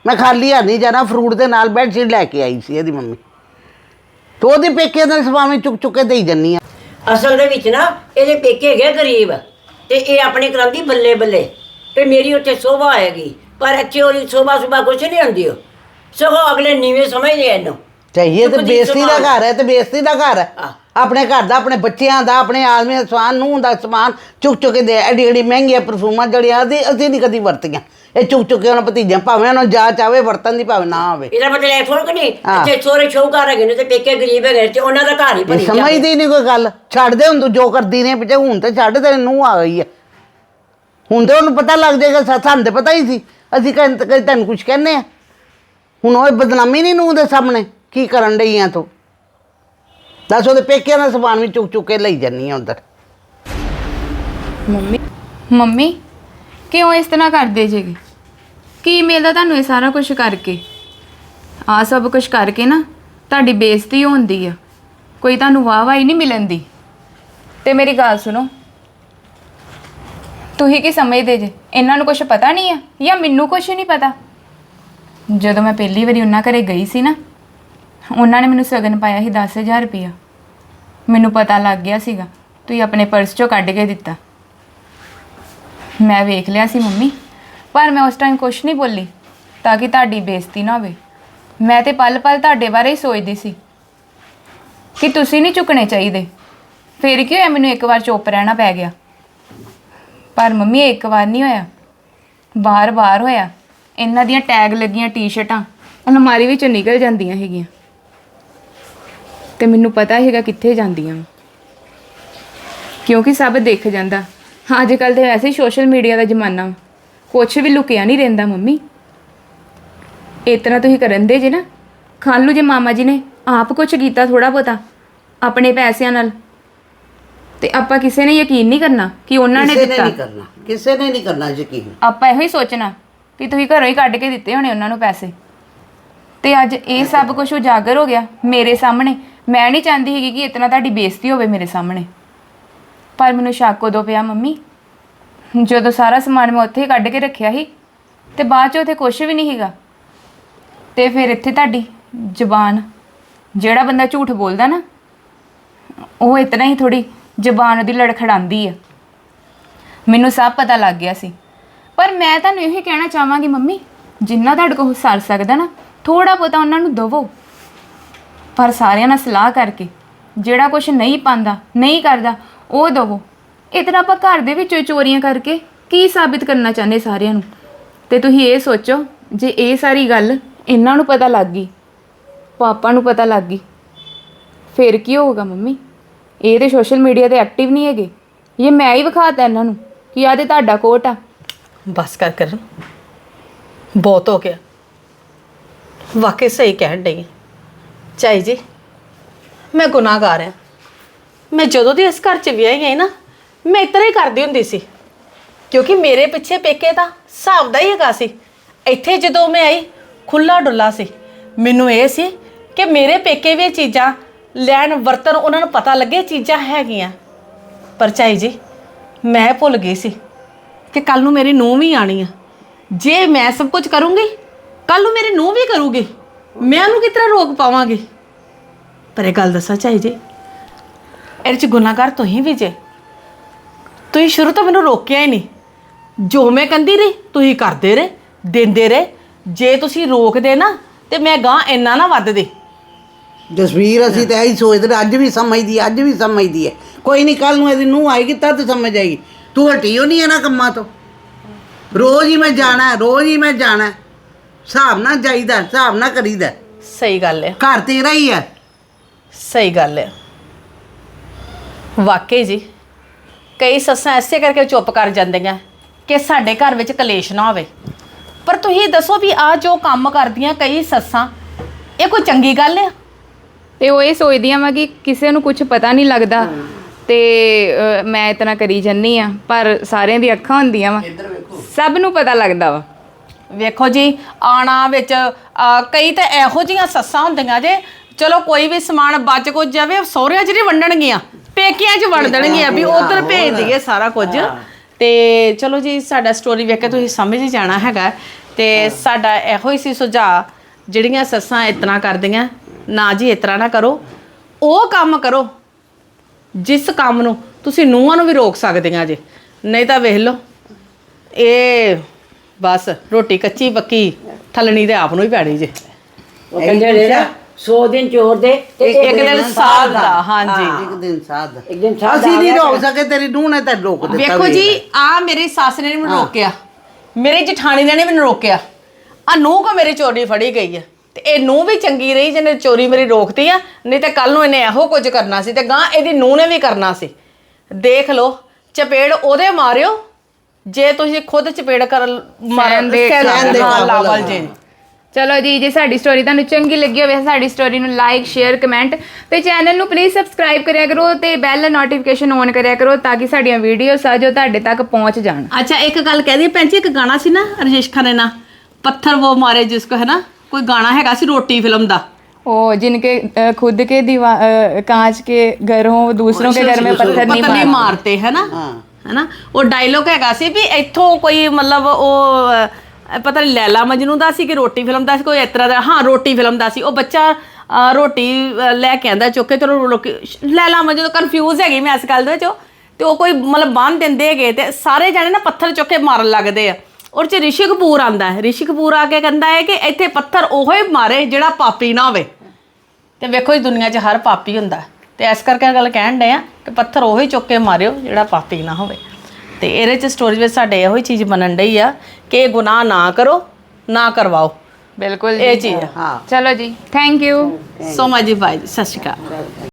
ਮੈਂ ਖਾਲੀ ਨਹੀਂ ਜਾਣਾ ਫਰੂਟ ਦੇ ਨਾਲ ਬੈੱਡ ਸ਼ੀਟ ਲੈ ਕੇ ਆਈ ਸੀ ਇਹਦੀ ਮੰਮੀ। ਤੇ ਉਹਦੇ ਪੇਕੇ ਦਾ ਸਮਾਨ ਚੁੱਕ ਚੁੱਕ ਕੇ ਦੇਈ ਜੰਨੀ ਆ। ਅਸਲ ਦੇ ਵਿੱਚ ਨਾ ਇਹਦੇ ਪੇਕੇ ਹੈਗੇ ਗਰੀਬ। ਤੇ ਇਹ ਆਪਣੇ ਕਰਾਂਦੀ ਬੱਲੇ ਬੱਲੇ। ਤੇ ਮੇਰੀ ਉੱਥੇ ਸੋਭਾ ਆਏਗੀ ਪਰ ਇੱਥੇ ਉਹਦੀ ਸੋਭਾ ਸੁਭਾ ਕੁਛ ਨਹੀਂ ਹੁੰਦੀ ਉਹ। ਸਗੋਂ ਅਗਲੇ ਨੀਵੇਂ ਸਮਝਦੇ ਆ ਇਹਨੂੰ। ਤੇ ਚੁੱਕ ਦੀ ਬੇਇੱਜ਼ਤੀ ਦਾ। ਘਰ ਹੈ ਤੇ ਬੇਇੱਜ਼ਤੀ ਦਾ ਘਰ ਹੈ। ਆਪਣੇ ਘਰ ਦਾ ਆਪਣੇ ਬੱਚਿਆਂ ਦਾ ਆਪਣੇ ਆਦਮੀ ਦਾ ਸਮਾਨ ਨੂੰ ਦਾ ਸਮਾਨ ਚੁੱਕ ਚੁੱਕ ਕੇ ਦੇ ਐਡੀ ਐਡੀ ਮਹਿੰਗੀਆਂ ਪਰਫਿਊਮਾਂ ਜਿਹੜੀਆਂ ਅਸੀਂ ਅਸੀਂ ਨਹੀਂ ਕਦੀ ਵਰਤੀਆਂ। ਇਹ ਚੁੱਕ ਚੁੱਕ ਕੇ ਉਹਨਾਂ ਭਤੀਜਿਆਂ ਭਾਵੇਂ ਉਹਨਾਂ ਨੂੰ ਜਾਚ ਆਵੇ ਵਰਤਨ ਦੀ ਭਾਵੇਂ ਨਾ ਆਵੇ। ਇਹਦਾ ਮਤਲਬ ਇਹ ਥੋੜਾ ਕਿ ਨਹੀਂ ਹਾਂ। ਇੱਥੇ ਸੋਰੇ ਸ਼ੌਹਕਾਰ ਹੈਗੇ ਨੇ ਤੇ ਪੇਕੇ ਗਰੀਬ ਹੈਗੇ ਨੇ ਤੇ ਉਹਨਾਂ ਦਾ ਘਰ ਹੀ ਇਹ ਭਰੀ ਜਾਂਦਾ। ਸਮਝਦੀ ਨਹੀਂ ਕੋਈ ਗੱਲ। ਛੱਡ ਦੇ ਹੁਣ ਤੂੰ ਜੋ ਕਰਦੀ ਨੇ ਪਿੱਛੇ ਹੁਣ ਤੇ ਛੱਡ ਤੇਰੇ ਨੂੰ ਆ ਗਈ ਹੈ ਹੁਣ ਤੇ ਉਹਨੂੰ ਪਤਾ ਲੱਗ ਜਾਏਗਾ ਸਾ- ਸਾਨੂੰ ਤੇ ਪਤਾ ਹੀ ਸੀ। ਅਸੀਂ ਕਹਿੰਦੇ ਤੈਨੂੰ ਕੁਝ ਕਹਿੰਨੇ ਆ। ਹੁਣ ਉਹ ਬਦਨਾਮੀ ਨਹੀਂ ਨੂੰ ਦੇ ਸਾਹਮਣੇ ਕੀ ਕਰਨ ਡਈ ਆ ਤੂੰ? ਦੱਸ ਉਹਦੇ ਪੇਕਿਆਂ ਦਾ ਸਮਾਨ ਵੀ ਚੁੱਕ ਚੁੱਕ ਕੇ ਲਈ ਜਾਨੀ ਆ ਉਧਰ। ਮੰਮੀ ਮੰਮੀ ਕਿਉਂ ਇਸ ਤਰ੍ਹਾਂ ਕਰਦੇ ਜੇਗੇ ਕੀ ਮਿਲਦਾ ਤੁਹਾਨੂੰ ਇਹ ਸਾਰਾ ਕੁਝ ਕਰਕੇ? ਆ ਸਭ ਕੁਝ ਕਰਕੇ ਨਾ ਤੁਹਾਡੀ ਬੇਇੱਜ਼ਤੀ ਹੁੰਦੀ ਆ। ਕੋਈ ਤੁਹਾਨੂੰ ਵਾਹ ਵਾਹ ਹੀ ਨਹੀਂ ਮਿਲਣਦੀ। ਤੇ ਮੇਰੀ ਗੱਲ ਸੁਣੋ। ਤੁਸੀਂ ਕੀ ਸਮਝਦੇ ਜੇ? ਇਹਨਾਂ ਨੂੰ ਕੁਝ ਪਤਾ ਨਹੀਂ ਆ ਜਾਂ ਮੈਨੂੰ ਕੁਝ ਨਹੀਂ ਪਤਾ? ਜਦੋਂ ਮੈਂ ਪਹਿਲੀ ਵਾਰੀ ਉਹਨਾਂ ਘਰੇ ਗਈ ਸੀ ਨਾ, ਉਹਨਾਂ ਨੇ ਮੈਨੂੰ ਸਗਨ ਪਾਇਆ ਸੀ 10000 ਰੁਪਇਆ। ਮੈਨੂੰ ਪਤਾ ਲੱਗ ਗਿਆ ਸੀਗਾ, ਤੁਸੀਂ ਆਪਣੇ ਪਰਸ ਚੋਂ ਕੱਢ ਕੇ ਦਿੱਤਾ। ਮੈਂ ਵੇਖ ਲਿਆ ਸੀ ਮੰਮੀ। ਪਰ ਮੈਂ ਉਸ ਟਾਈਮ ਕੁਝ ਨਹੀਂ ਬੋਲੀ ਤਾਂ ਕਿ ਤੁਹਾਡੀ ਬੇਇੱਜ਼ਤੀ ਨਾ ਹੋਵੇ। ਮੈਂ ਤੇ ਪਲ-ਪਲ ਤੁਹਾਡੇ ਬਾਰੇ ਹੀ ਸੋਚਦੀ ਸੀ ਕਿ ਤੁਸੀਂ ਨਹੀਂ ਝੁਕਣੇ ਚਾਹੀਦੇ। ਫਿਰ ਕੀ ਹੋਇਆ ਮੈਨੂੰ ਇੱਕ ਵਾਰ ਚੁੱਪ ਰਹਿਣਾ ਪੈ ਗਿਆ? ਪਰ ਮੰਮੀ, ਇਹ ਇੱਕ ਵਾਰ ਨਹੀਂ ਹੋਇਆ। ਬਾਰ-ਬਾਰ ਹੋਇਆ। ਇਹਨਾਂ ਦੀਆਂ ਟੈਗ ਲੱਗੀਆਂ ਟੀ-ਸ਼ਰਟਾਂ ਅਲਮਾਰੀ ਵਿੱਚੋਂ ਨਿਕਲ ਜਾਂਦੀਆਂ ਹੈਗੀਆਂ। ਤੇ ਮੈਨੂੰ ਪਤਾ ਹੈਗਾ ਕਿੱਥੇ ਜਾਂਦੀਆਂ। ਵਾਂ। ਕਿਉਂਕਿ ਸਭ ਦੇਖ ਜਾਂਦਾ। ਅੱਜ ਕੱਲ ਤੇ ਵੈਸੇ ਹੀ ਸੋਸ਼ਲ ਮੀਡੀਆ ਦਾ ਜ਼ਮਾਨਾ ਕੁਛ ਵੀ ਲੁਕਿਆ ਨਹੀਂ ਰਹਿੰਦਾ ਮੰਮੀ। ਇਤਨਾ ਤੁਸੀਂ ਕਰਨ ਦੇ ਜੇ ਨਾ ਖਾਣ ਲੂ ਜੇ ਮਾਮਾ ਜੀ ਨੇ ਆਪ ਕੁਛ ਕੀਤਾ ਥੋੜਾ ਬਹੁਤਾ ਆਪਣੇ ਪੈਸਿਆਂ ਨਾਲ। ਤੇ ਆਪਾਂ ਕਿਸੇ ਨੇ ਯਕੀਨ ਨਹੀਂ ਕਰਨਾ ਕਿ ਉਹਨਾਂ ਨੇ ਕਿਸੇ ਨੇ ਦਿੱਤਾ। ਨਹੀਂ ਕਰਨਾ ਕਿਸੇ ਨੇ ਨਹੀਂ ਕਰਨਾ ਯਕੀਨ। ਆਪਾਂ ਇਹੋ ਹੀ ਸੋਚਣਾ ਕਿ ਤੁਸੀਂ ਘਰੋਂ ਹੀ ਕੱਢ ਕੇ ਦਿੱਤੇ ਹੋਣੇ ਉਹਨਾਂ ਨੂੰ ਪੈਸੇ। ਤੇ ਅੱਜ ਇਹ ਸਭ ਕੁਝ ਉਜਾਗਰ ਹੋ ਗਿਆ ਮੇਰੇ ਸਾਹਮਣੇ। ਮੈਂ ਨਹੀਂ ਚਾਹੁੰਦੀ ਹੈਗੀ ਕਿ ਇਤਨਾ ਤੁਹਾਡੀ ਬੇਇੱਜ਼ਤੀ ਹੋਵੇ ਮੇਰੇ ਸਾਹਮਣੇ। ਪਰ ਮੈਨੂੰ ਸ਼ੱਕ ਉਦੋਂ ਪਿਆ ਮੰਮੀ ਜਦੋਂ ਸਾਰਾ ਸਮਾਨ ਮੈਂ ਉੱਥੇ ਹੀ ਕੱਢ ਕੇ ਰੱਖਿਆ ਸੀ, ਤੇ ਬਾਅਦ ਚ ਉੱਥੇ ਕੁਝ ਵੀ ਨਹੀਂ ਹੈਗਾ ਤੇ ਫਿਰ ਇੱਥੇ ਤੁਹਾਡੀ ਜਬਾਨ, ਜਿਹੜਾ ਬੰਦਾ ਝੂਠ ਬੋਲਦਾ ਨਾ, ਉਹ ਇਤਨਾ ਹੀ ਥੋੜੀ ਜ਼ਬਾਨ ਉਹਦੀ ਲੜਖੜਾਉਂਦੀ ਆ। ਮੈਨੂੰ ਸਭ ਪਤਾ ਲੱਗ ਗਿਆ ਸੀ। ਪਰ ਮੈਂ ਤੁਹਾਨੂੰ ਇਹ ਕਹਿਣਾ ਚਾਹਾਂਗੀ ਮੰਮੀ, ਜਿੰਨਾ ਤੁਹਾਡੇ ਕੋਲ ਸਰ ਸਕਦਾ ਨਾ ਥੋੜਾ ਬਹੁਤਾ ਉਹਨਾਂ ਨੂੰ ਦਵੋ। ਪਰ ਸਾਰਿਆਂ ਨਾਲ ਸਲਾਹ ਕਰਕੇ, ਜਿਹੜਾ ਕੁਝ ਨਹੀਂ ਪਾਉਂਦਾ, ਨਹੀਂ ਕਰਦਾ, ਉਹ ਦਵੋ। ਇਹ ਤਰ੍ਹਾਂ ਆਪਾਂ ਘਰ ਦੇ ਵਿੱਚੋਂ ਹੀ ਚੋਰੀਆਂ ਕਰਕੇ ਕੀ ਸਾਬਿਤ ਕਰਨਾ ਚਾਹੁੰਦੇ ਸਾਰਿਆਂ ਨੂੰ? ਤੇ ਤੁਸੀਂ ਇਹ ਸੋਚੋ, ਜੇ ਇਹ ਸਾਰੀ ਗੱਲ ਇਹਨਾਂ ਨੂੰ ਪਤਾ ਲੱਗ ਗਈ, ਪਾਪਾ ਨੂੰ ਪਤਾ ਲੱਗ ਗਈ, ਫਿਰ ਕੀ ਹੋਊਗਾ ਮੰਮੀ? ਇਹ ਤੇ ਸੋਸ਼ਲ ਮੀਡੀਆ ਤੇ ਐਕਟਿਵ ਨਹੀਂ ਹੈਗੇ। ਇਹ ਮੈਂ ਹੀ ਵਿਖਾਤਾ ਇਹਨਾਂ ਨੂੰ ਕਿ ਆਹ ਤੇ ਤੁਹਾਡਾ ਕੋਟ ਆ। ਬਸ ਕਰ ਕਰਨ। ਬਹੁਤ ਹੋ ਗਿਆ। ਵਾਕਈ ਸਹੀ ਕਹਿਣ ਡਈ ਹੈ। ਚਾਈ ਜੀ, ਮੈਂ ਗੁਨਾਹਗਾਰ ਹਾਂ ਮੈਂ ਜਦੋਂ ਦੀ ਇਸ ਘਰ 'ਚ ਵਿਆਹੀ ਆਈ ਨਾ ਮੈਂ ਇਤਨਾ ਹੀ ਕਰਦੀ ਹੁੰਦੀ ਸੀ। ਕਿਉਂਕਿ ਮੇਰੇ ਪਿੱਛੇ ਪੇਕੇ ਤਾਂ ਹਿਸਾਬ ਦਾ ਹੀ ਹੈਗਾ ਸੀ। ਇੱਥੇ ਜਦੋਂ ਮੈਂ ਆਈ ਖੁੱਲਾ ਡੁੱਲਾ ਸੀ। ਮੈਨੂੰ ਇਹ ਸੀ ਕਿ ਮੇਰੇ ਪੇਕੇ ਵੀ ਇਹ ਚੀਜ਼ਾਂ ਲੈਣ, ਵਰਤਣ, ਉਹਨਾਂ ਨੂੰ ਪਤਾ ਲੱਗੇ ਚੀਜ਼ਾਂ ਹੈਗੀਆਂ। ਪਰ ਚਾਈ ਜੀ, ਮੈਂ ਭੁੱਲ ਗਈ ਸੀ ਕਿ ਕੱਲ ਨੂੰ ਮੇਰੀ ਨੂੰਹ ਵੀ ਆਣੀ ਆ। ਜੇ ਮੈਂ ਸਭ ਕੁਝ ਕਰੂੰਗੀ ਕੱਲ ਨੂੰ ਮੇਰੀ ਨੂੰਹ ਵੀ ਕਰੂਗੀ। ਮੈਂ ਉਹਨੂੰ ਕਿਸ ਤਰ੍ਹਾਂ ਰੋਕ ਪਾਵਾਂਗੀ? ਪਰ ਇਹ ਗੱਲ ਦੱਸਾਂ ਚਾਹੀ ਜੀ, ਇਹਦੇ ਚ ਗੁਨਾਹਗਾਰ ਤੁਸੀਂ ਵੀ ਜੇ। ਤੁਸੀਂ ਸ਼ੁਰੂ ਤੋਂ ਮੈਨੂੰ ਰੋਕਿਆ ਹੀ ਨਹੀਂ। ਜੋ ਮੈਂ ਕਹਿੰਦੀ ਰਹੀ ਤੁਸੀਂ ਕਰਦੇ ਰਹੇ ਦਿੰਦੇ ਰਹੇ। ਜੇ ਤੁਸੀਂ ਰੋਕਦੇ ਨਾ ਤੇ ਮੈਂ ਗਾਂ ਇੰਨਾ ਨਾ ਵੱਧਦੇ ਜਸਵੀਰ ਅਸੀਂ ਤਾਂ ਇਹੀ ਸੋਚਦੇ ਅੱਜ ਵੀ ਸਮਝਦੀ ਹੈ, ਅੱਜ ਵੀ ਸਮਝਦੀ ਹੈ। ਕੋਈ ਨਹੀਂ ਕੱਲ ਨੂੰ ਇਹਦੀ ਨੂੰ ਆਏਗੀ ਤਦ ਸਮਝ ਆਏਗੀ। ਤੂੰ ਹਟੀਓ ਨਹੀਂ ਇਹਨਾਂ ਕੰਮਾਂ ਤੋਂ। ਰੋਜ਼ ਹੀ ਮੈਂ ਜਾਣਾ ਹੈ, ਰੋਜ਼ ਹੀ ਮੈਂ ਜਾਣਾ ਹੈ। ਹਿਸਾਬ ਨਾਲ ਜਾਈਦਾ ਹਿਸਾਬ ਨਾਲ ਕਰੀਦਾ ਸਹੀ ਗੱਲ ਹੈ। ਘਰ ਤੇਰਾ ਹੀ ਹੈ। ਸਹੀ ਗੱਲ ਹੈ। ਵਾਕਈ ਜੀ। ਕਈ ਸੱਸਾਂ ਐਸੇ ਕਰਕੇ ਚੁੱਪ ਕਰ ਜਾਂਦੀਆਂ ਕਿ ਸਾਡੇ ਘਰ ਵਿੱਚ ਕਲੇਸ਼ ਨਾ ਹੋਵੇ। ਪਰ ਤੁਸੀਂ ਦੱਸੋ ਵੀ ਆ ਜੋ ਕੰਮ ਕਰਦੀਆਂ ਕਈ ਸੱਸਾਂ ਇਹ ਕੋਈ ਚੰਗੀ ਗੱਲ ਹੈ ਤੇ ਉਹ ਇਹ ਸੋਚਦੀਆਂ ਵਾ ਕਿ ਕਿਸੇ ਨੂੰ ਕੁਝ ਪਤਾ ਨਹੀਂ ਲੱਗਦਾ ਤੇ ਅ, ਮੈਂ ਇਤਨਾ ਕਰੀ ਜੰਨੀ ਆ ਪਰ ਸਾਰਿਆਂ ਦੀ ਅੱਖਾਂ ਹੁੰਦੀਆਂ ਵਾ। ਸਭ ਨੂੰ ਪਤਾ ਲੱਗਦਾ ਵਾ। ਵੇਖੋ ਜੀ ਆਣਾ ਵਿੱਚ ਕਈ ਤਾਂ ਇਹੋ ਜੀਆਂ ਸੱਸਾਂ ਹੁੰਦੀਆਂ ਜੇ ਚਲੋ ਕੋਈ ਵੀ ਸਮਾਨ ਬਚ ਕੁਝ ਜਾਵੇ ਸਹੁਰਿਆਂ 'ਚ ਨਹੀਂ ਵੰਡਣਗੀਆਂ ਪੇਕਿਆਂ 'ਚ ਵੰਡ ਦੇਣਗੀਆਂ ਵੀ ਉਧਰ ਭੇਜ ਦਈਏ ਸਾਰਾ ਕੁਝ। ਤੇ ਚਲੋ ਜੀ ਸਾਡਾ ਸਟੋਰੀ ਵੇਖ ਕੇ ਤੁਸੀਂ ਸਮਝ ਹੀ ਜਾਣਾ ਹੈਗਾ। ਤੇ ਸਾਡਾ ਇਹੋ ਹੀ ਸੀ ਸੁਝਾਅ ਜਿਹੜੀਆਂ ਸੱਸਾਂ ਇਤਨਾ ਕਰਦੀਆਂ ਨਾ ਜੀ ਇਤਨਾ ਨਾ ਕਰੋ ਉਹ ਕੰਮ ਕਰੋ ਜਿਸ ਕੰਮ ਨੂੰ ਤੁਸੀਂ ਨੂੰਹਾਂ ਨੂੰ ਵੀ ਰੋਕ ਸਕਦੀਆਂ ਜੇ। ਨਹੀਂ ਤਾਂ ਵੇਖ ਲਓ ਇਹ ਬਸ ਰੋਟੀ ਕੱਚੀ ਪੱਕੀ ਥਲਣੀ ਤੇ ਆਪ ਨੂੰ ਹੀ ਪੈਣੀ ਜੇ। ਉਹ ਕਹਿੰਦੇ ਨਾ 100 ਦਿਨ ਚੋਰ ਦੇ ਤੇ ਇੱਕ ਦਿਨ ਸਾਲ ਦਾ। ਹਾਂਜੀ। ਇੱਕ ਦਿਨ ਸਾਧ। ਇੱਕ ਦਿਨ ਸਾਧ ਅਸੀਂ ਨਹੀਂ ਰੋਕ ਸਕੇ ਤੇਰੀ ਨੂੰ ਨੇ ਤਾਂ ਰੋਕ ਦਿੱਤਾ ਵੇਖੋ ਜੀ। ਆ ਮੇਰੀ ਸੱਸ ਨੇ ਨੀ ਮੈਨੂੰ ਰੋਕਿਆ। ਮੇਰੀ ਜਠਾਣੀ ਨੇ ਨੀ ਮੈਨੂੰ ਰੋਕਿਆ। ਆ ਨੂੰਹ ਕੋ ਮੇਰੀ ਚੋਰੀ ਫੜੀ ਗਈ ਹੈ ਤੇ ਇਹ ਨੂੰਹ ਵੀ ਚੰਗੀ ਰਹੀ ਜਿਹਨੇ ਚੋਰੀ ਮੇਰੀ ਰੋਕਤੀ ਆ। ਨਹੀਂ ਤੇ ਕੱਲ ਨੂੰ ਇਹਨੇ ਇਹੋ ਕੁਝ ਕਰਨਾ ਸੀ ਤੇ ਗਾਂ ਇਹਦੀ ਨੂੰਹ ਨੇ ਵੀ ਕਰਨਾ ਸੀ। ਦੇਖ ਲਓ ਚਪੇੜ ਉਹਦੇ ਮਾਰਿਓ। ਜੇ ਤੁਸੀਂ ਖੁਦ ਚਪੇੜ ਕਰ ਮਾਰਨ ਦੇ ਲਾਵਲ। ਜੇ। ਚਲੋ ਜੀ ਜੇ ਸਾਡੀ ਸਟੋਰੀ ਤੁਹਾਨੂੰ ਚੰਗੀ ਲੱਗੀ ਹੋਵੇ ਸਾਡੀ ਸਟੋਰੀ ਨੂੰ ਲਾਈਕ ਸ਼ੇਅਰ ਕਮੈਂਟ ਤੇ ਚੈਨਲ ਨੂੰ ਪਲੀਜ਼ ਸਬਸਕ੍ਰਾਈਬ ਕਰਿਆ ਕਰੋ ਤੇ ਬੈਲ ਨੋਟੀਫਿਕੇਸ਼ਨ ਔਨ ਕਰਿਆ ਕਰੋ ਤਾਂ ਕਿ ਸਾਡੀਆਂ ਵੀਡੀਓਸ ਆ ਜੋ ਤੁਹਾਡੇ ਤੱਕ ਪਹੁੰਚ ਜਾਣ अच्छा एक गल कह दी भैन जी एक गाना सी ना रजेश खाने ना पत्थर वो मारे जिसको है ना कोई गाना हैगा सी रोटी फिल्म दा ओ जिनके अ, खुद के दीवार कांच के घर हो दूसरों के घर में पत्थर नहीं ਪੱਥਰ ਨਹੀਂ मारते ਮਾਰਤੇ ਹੈ ਨਾ ਹਾਂ ਹੈ ਨਾ ਉਹ ਡਾਇਲੋਗ ਹੈਗਾ ਸੀ ਵੀ ਇੱਥੋਂ ਕੋਈ ਮਤਲਬ ਪਤਾ ਨਹੀਂ ਲੈਲਾ ਮਜਨੂ ਦਾ ਸੀ ਕਿ ਰੋਟੀ ਫਿਲਮ ਦਾ ਸੀ ਕੋਈ ਇਸ ਤਰ੍ਹਾਂ ਦਾ ਹਾਂ ਰੋਟੀ ਫਿਲਮ ਦਾ ਸੀ। ਉਹ ਬੱਚਾ ਅਹ, ਰੋਟੀ ਅਹ, ਲੈ ਕੇ ਆਂਦਾ ਚੁੱਕ ਕੇ ਚਲੋ ਲੋਕੀ ਲੈਲਾ ਮਜਨੂ ਕਨਫਿਊਜ਼ ਹੈਗੀ ਮੈਂ ਇਸ ਗੱਲ ਦੇ ਵਿੱਚ ਉਹ। ਤੇ ਉਹ ਕੋਈ ਮਤਲਬ ਬੰਨ ਦਿੰਦੇ ਹੈਗੇ ਤੇ ਸਾਰੇ ਜਾਣੇ ਨਾ ਪੱਥਰ ਚੁੱਕ ਕੇ ਮਾਰਨ ਲੱਗਦੇ ਆ। ਔਰ ਚ ਰਿਸ਼ੀ ਕਪੂਰ ਆਂਦਾ ਹੈ। ਰਿਸ਼ੀ ਕਪੂਰ ਆ ਕੇ ਕਹਿੰਦਾ ਹੈ ਕਿ ਇੱਥੇ ਪੱਥਰ ਉਹੋ ਹੀ ਮਾਰੇ ਜਿਹੜਾ ਪਾਪੀ ਨਾ ਹੋਵੇ। ਤੇ ਵੇਖੋ ਇਸ ਦੁਨੀਆ 'ਚ ਹਰ ਪਾਪੀ ਹੁੰਦਾ ਹੈ। ਤੇ ਇਸ ਕਰਕੇ ਇਹ ਗੱਲ ਕਹਿਣ ਡਏ ਆ ਕਿ ਪੱਥਰ ਉਹੀ ਚੁੱਕ ਕੇ ਮਾਰਿਓ ਜਿਹੜਾ ਪਾਪੀ ਨਾ ਹੋਵੇ। ਤੇ ਇਹਦੇ ਚ ਸਟੋਰੇਜ ਵਿੱਚ ਸਾਡੇ ਇਹੋ ਹੀ ਚੀਜ਼ ਬਣਨ ਡਈ ਆ ਕਿ ਗੁਨਾਹ ਨਾ ਕਰੋ ਨਾ ਕਰਵਾਓ। ਬਿਲਕੁਲ ਇਹ ਚੀਜ਼ ਆ। ਚਲੋ ਜੀ ਥੈਂਕ ਯੂ ਸੋ ਮਚ ਜੀ ਭਾਈ ਸਤਿ ਸ਼੍ਰੀ ਅਕਾਲ।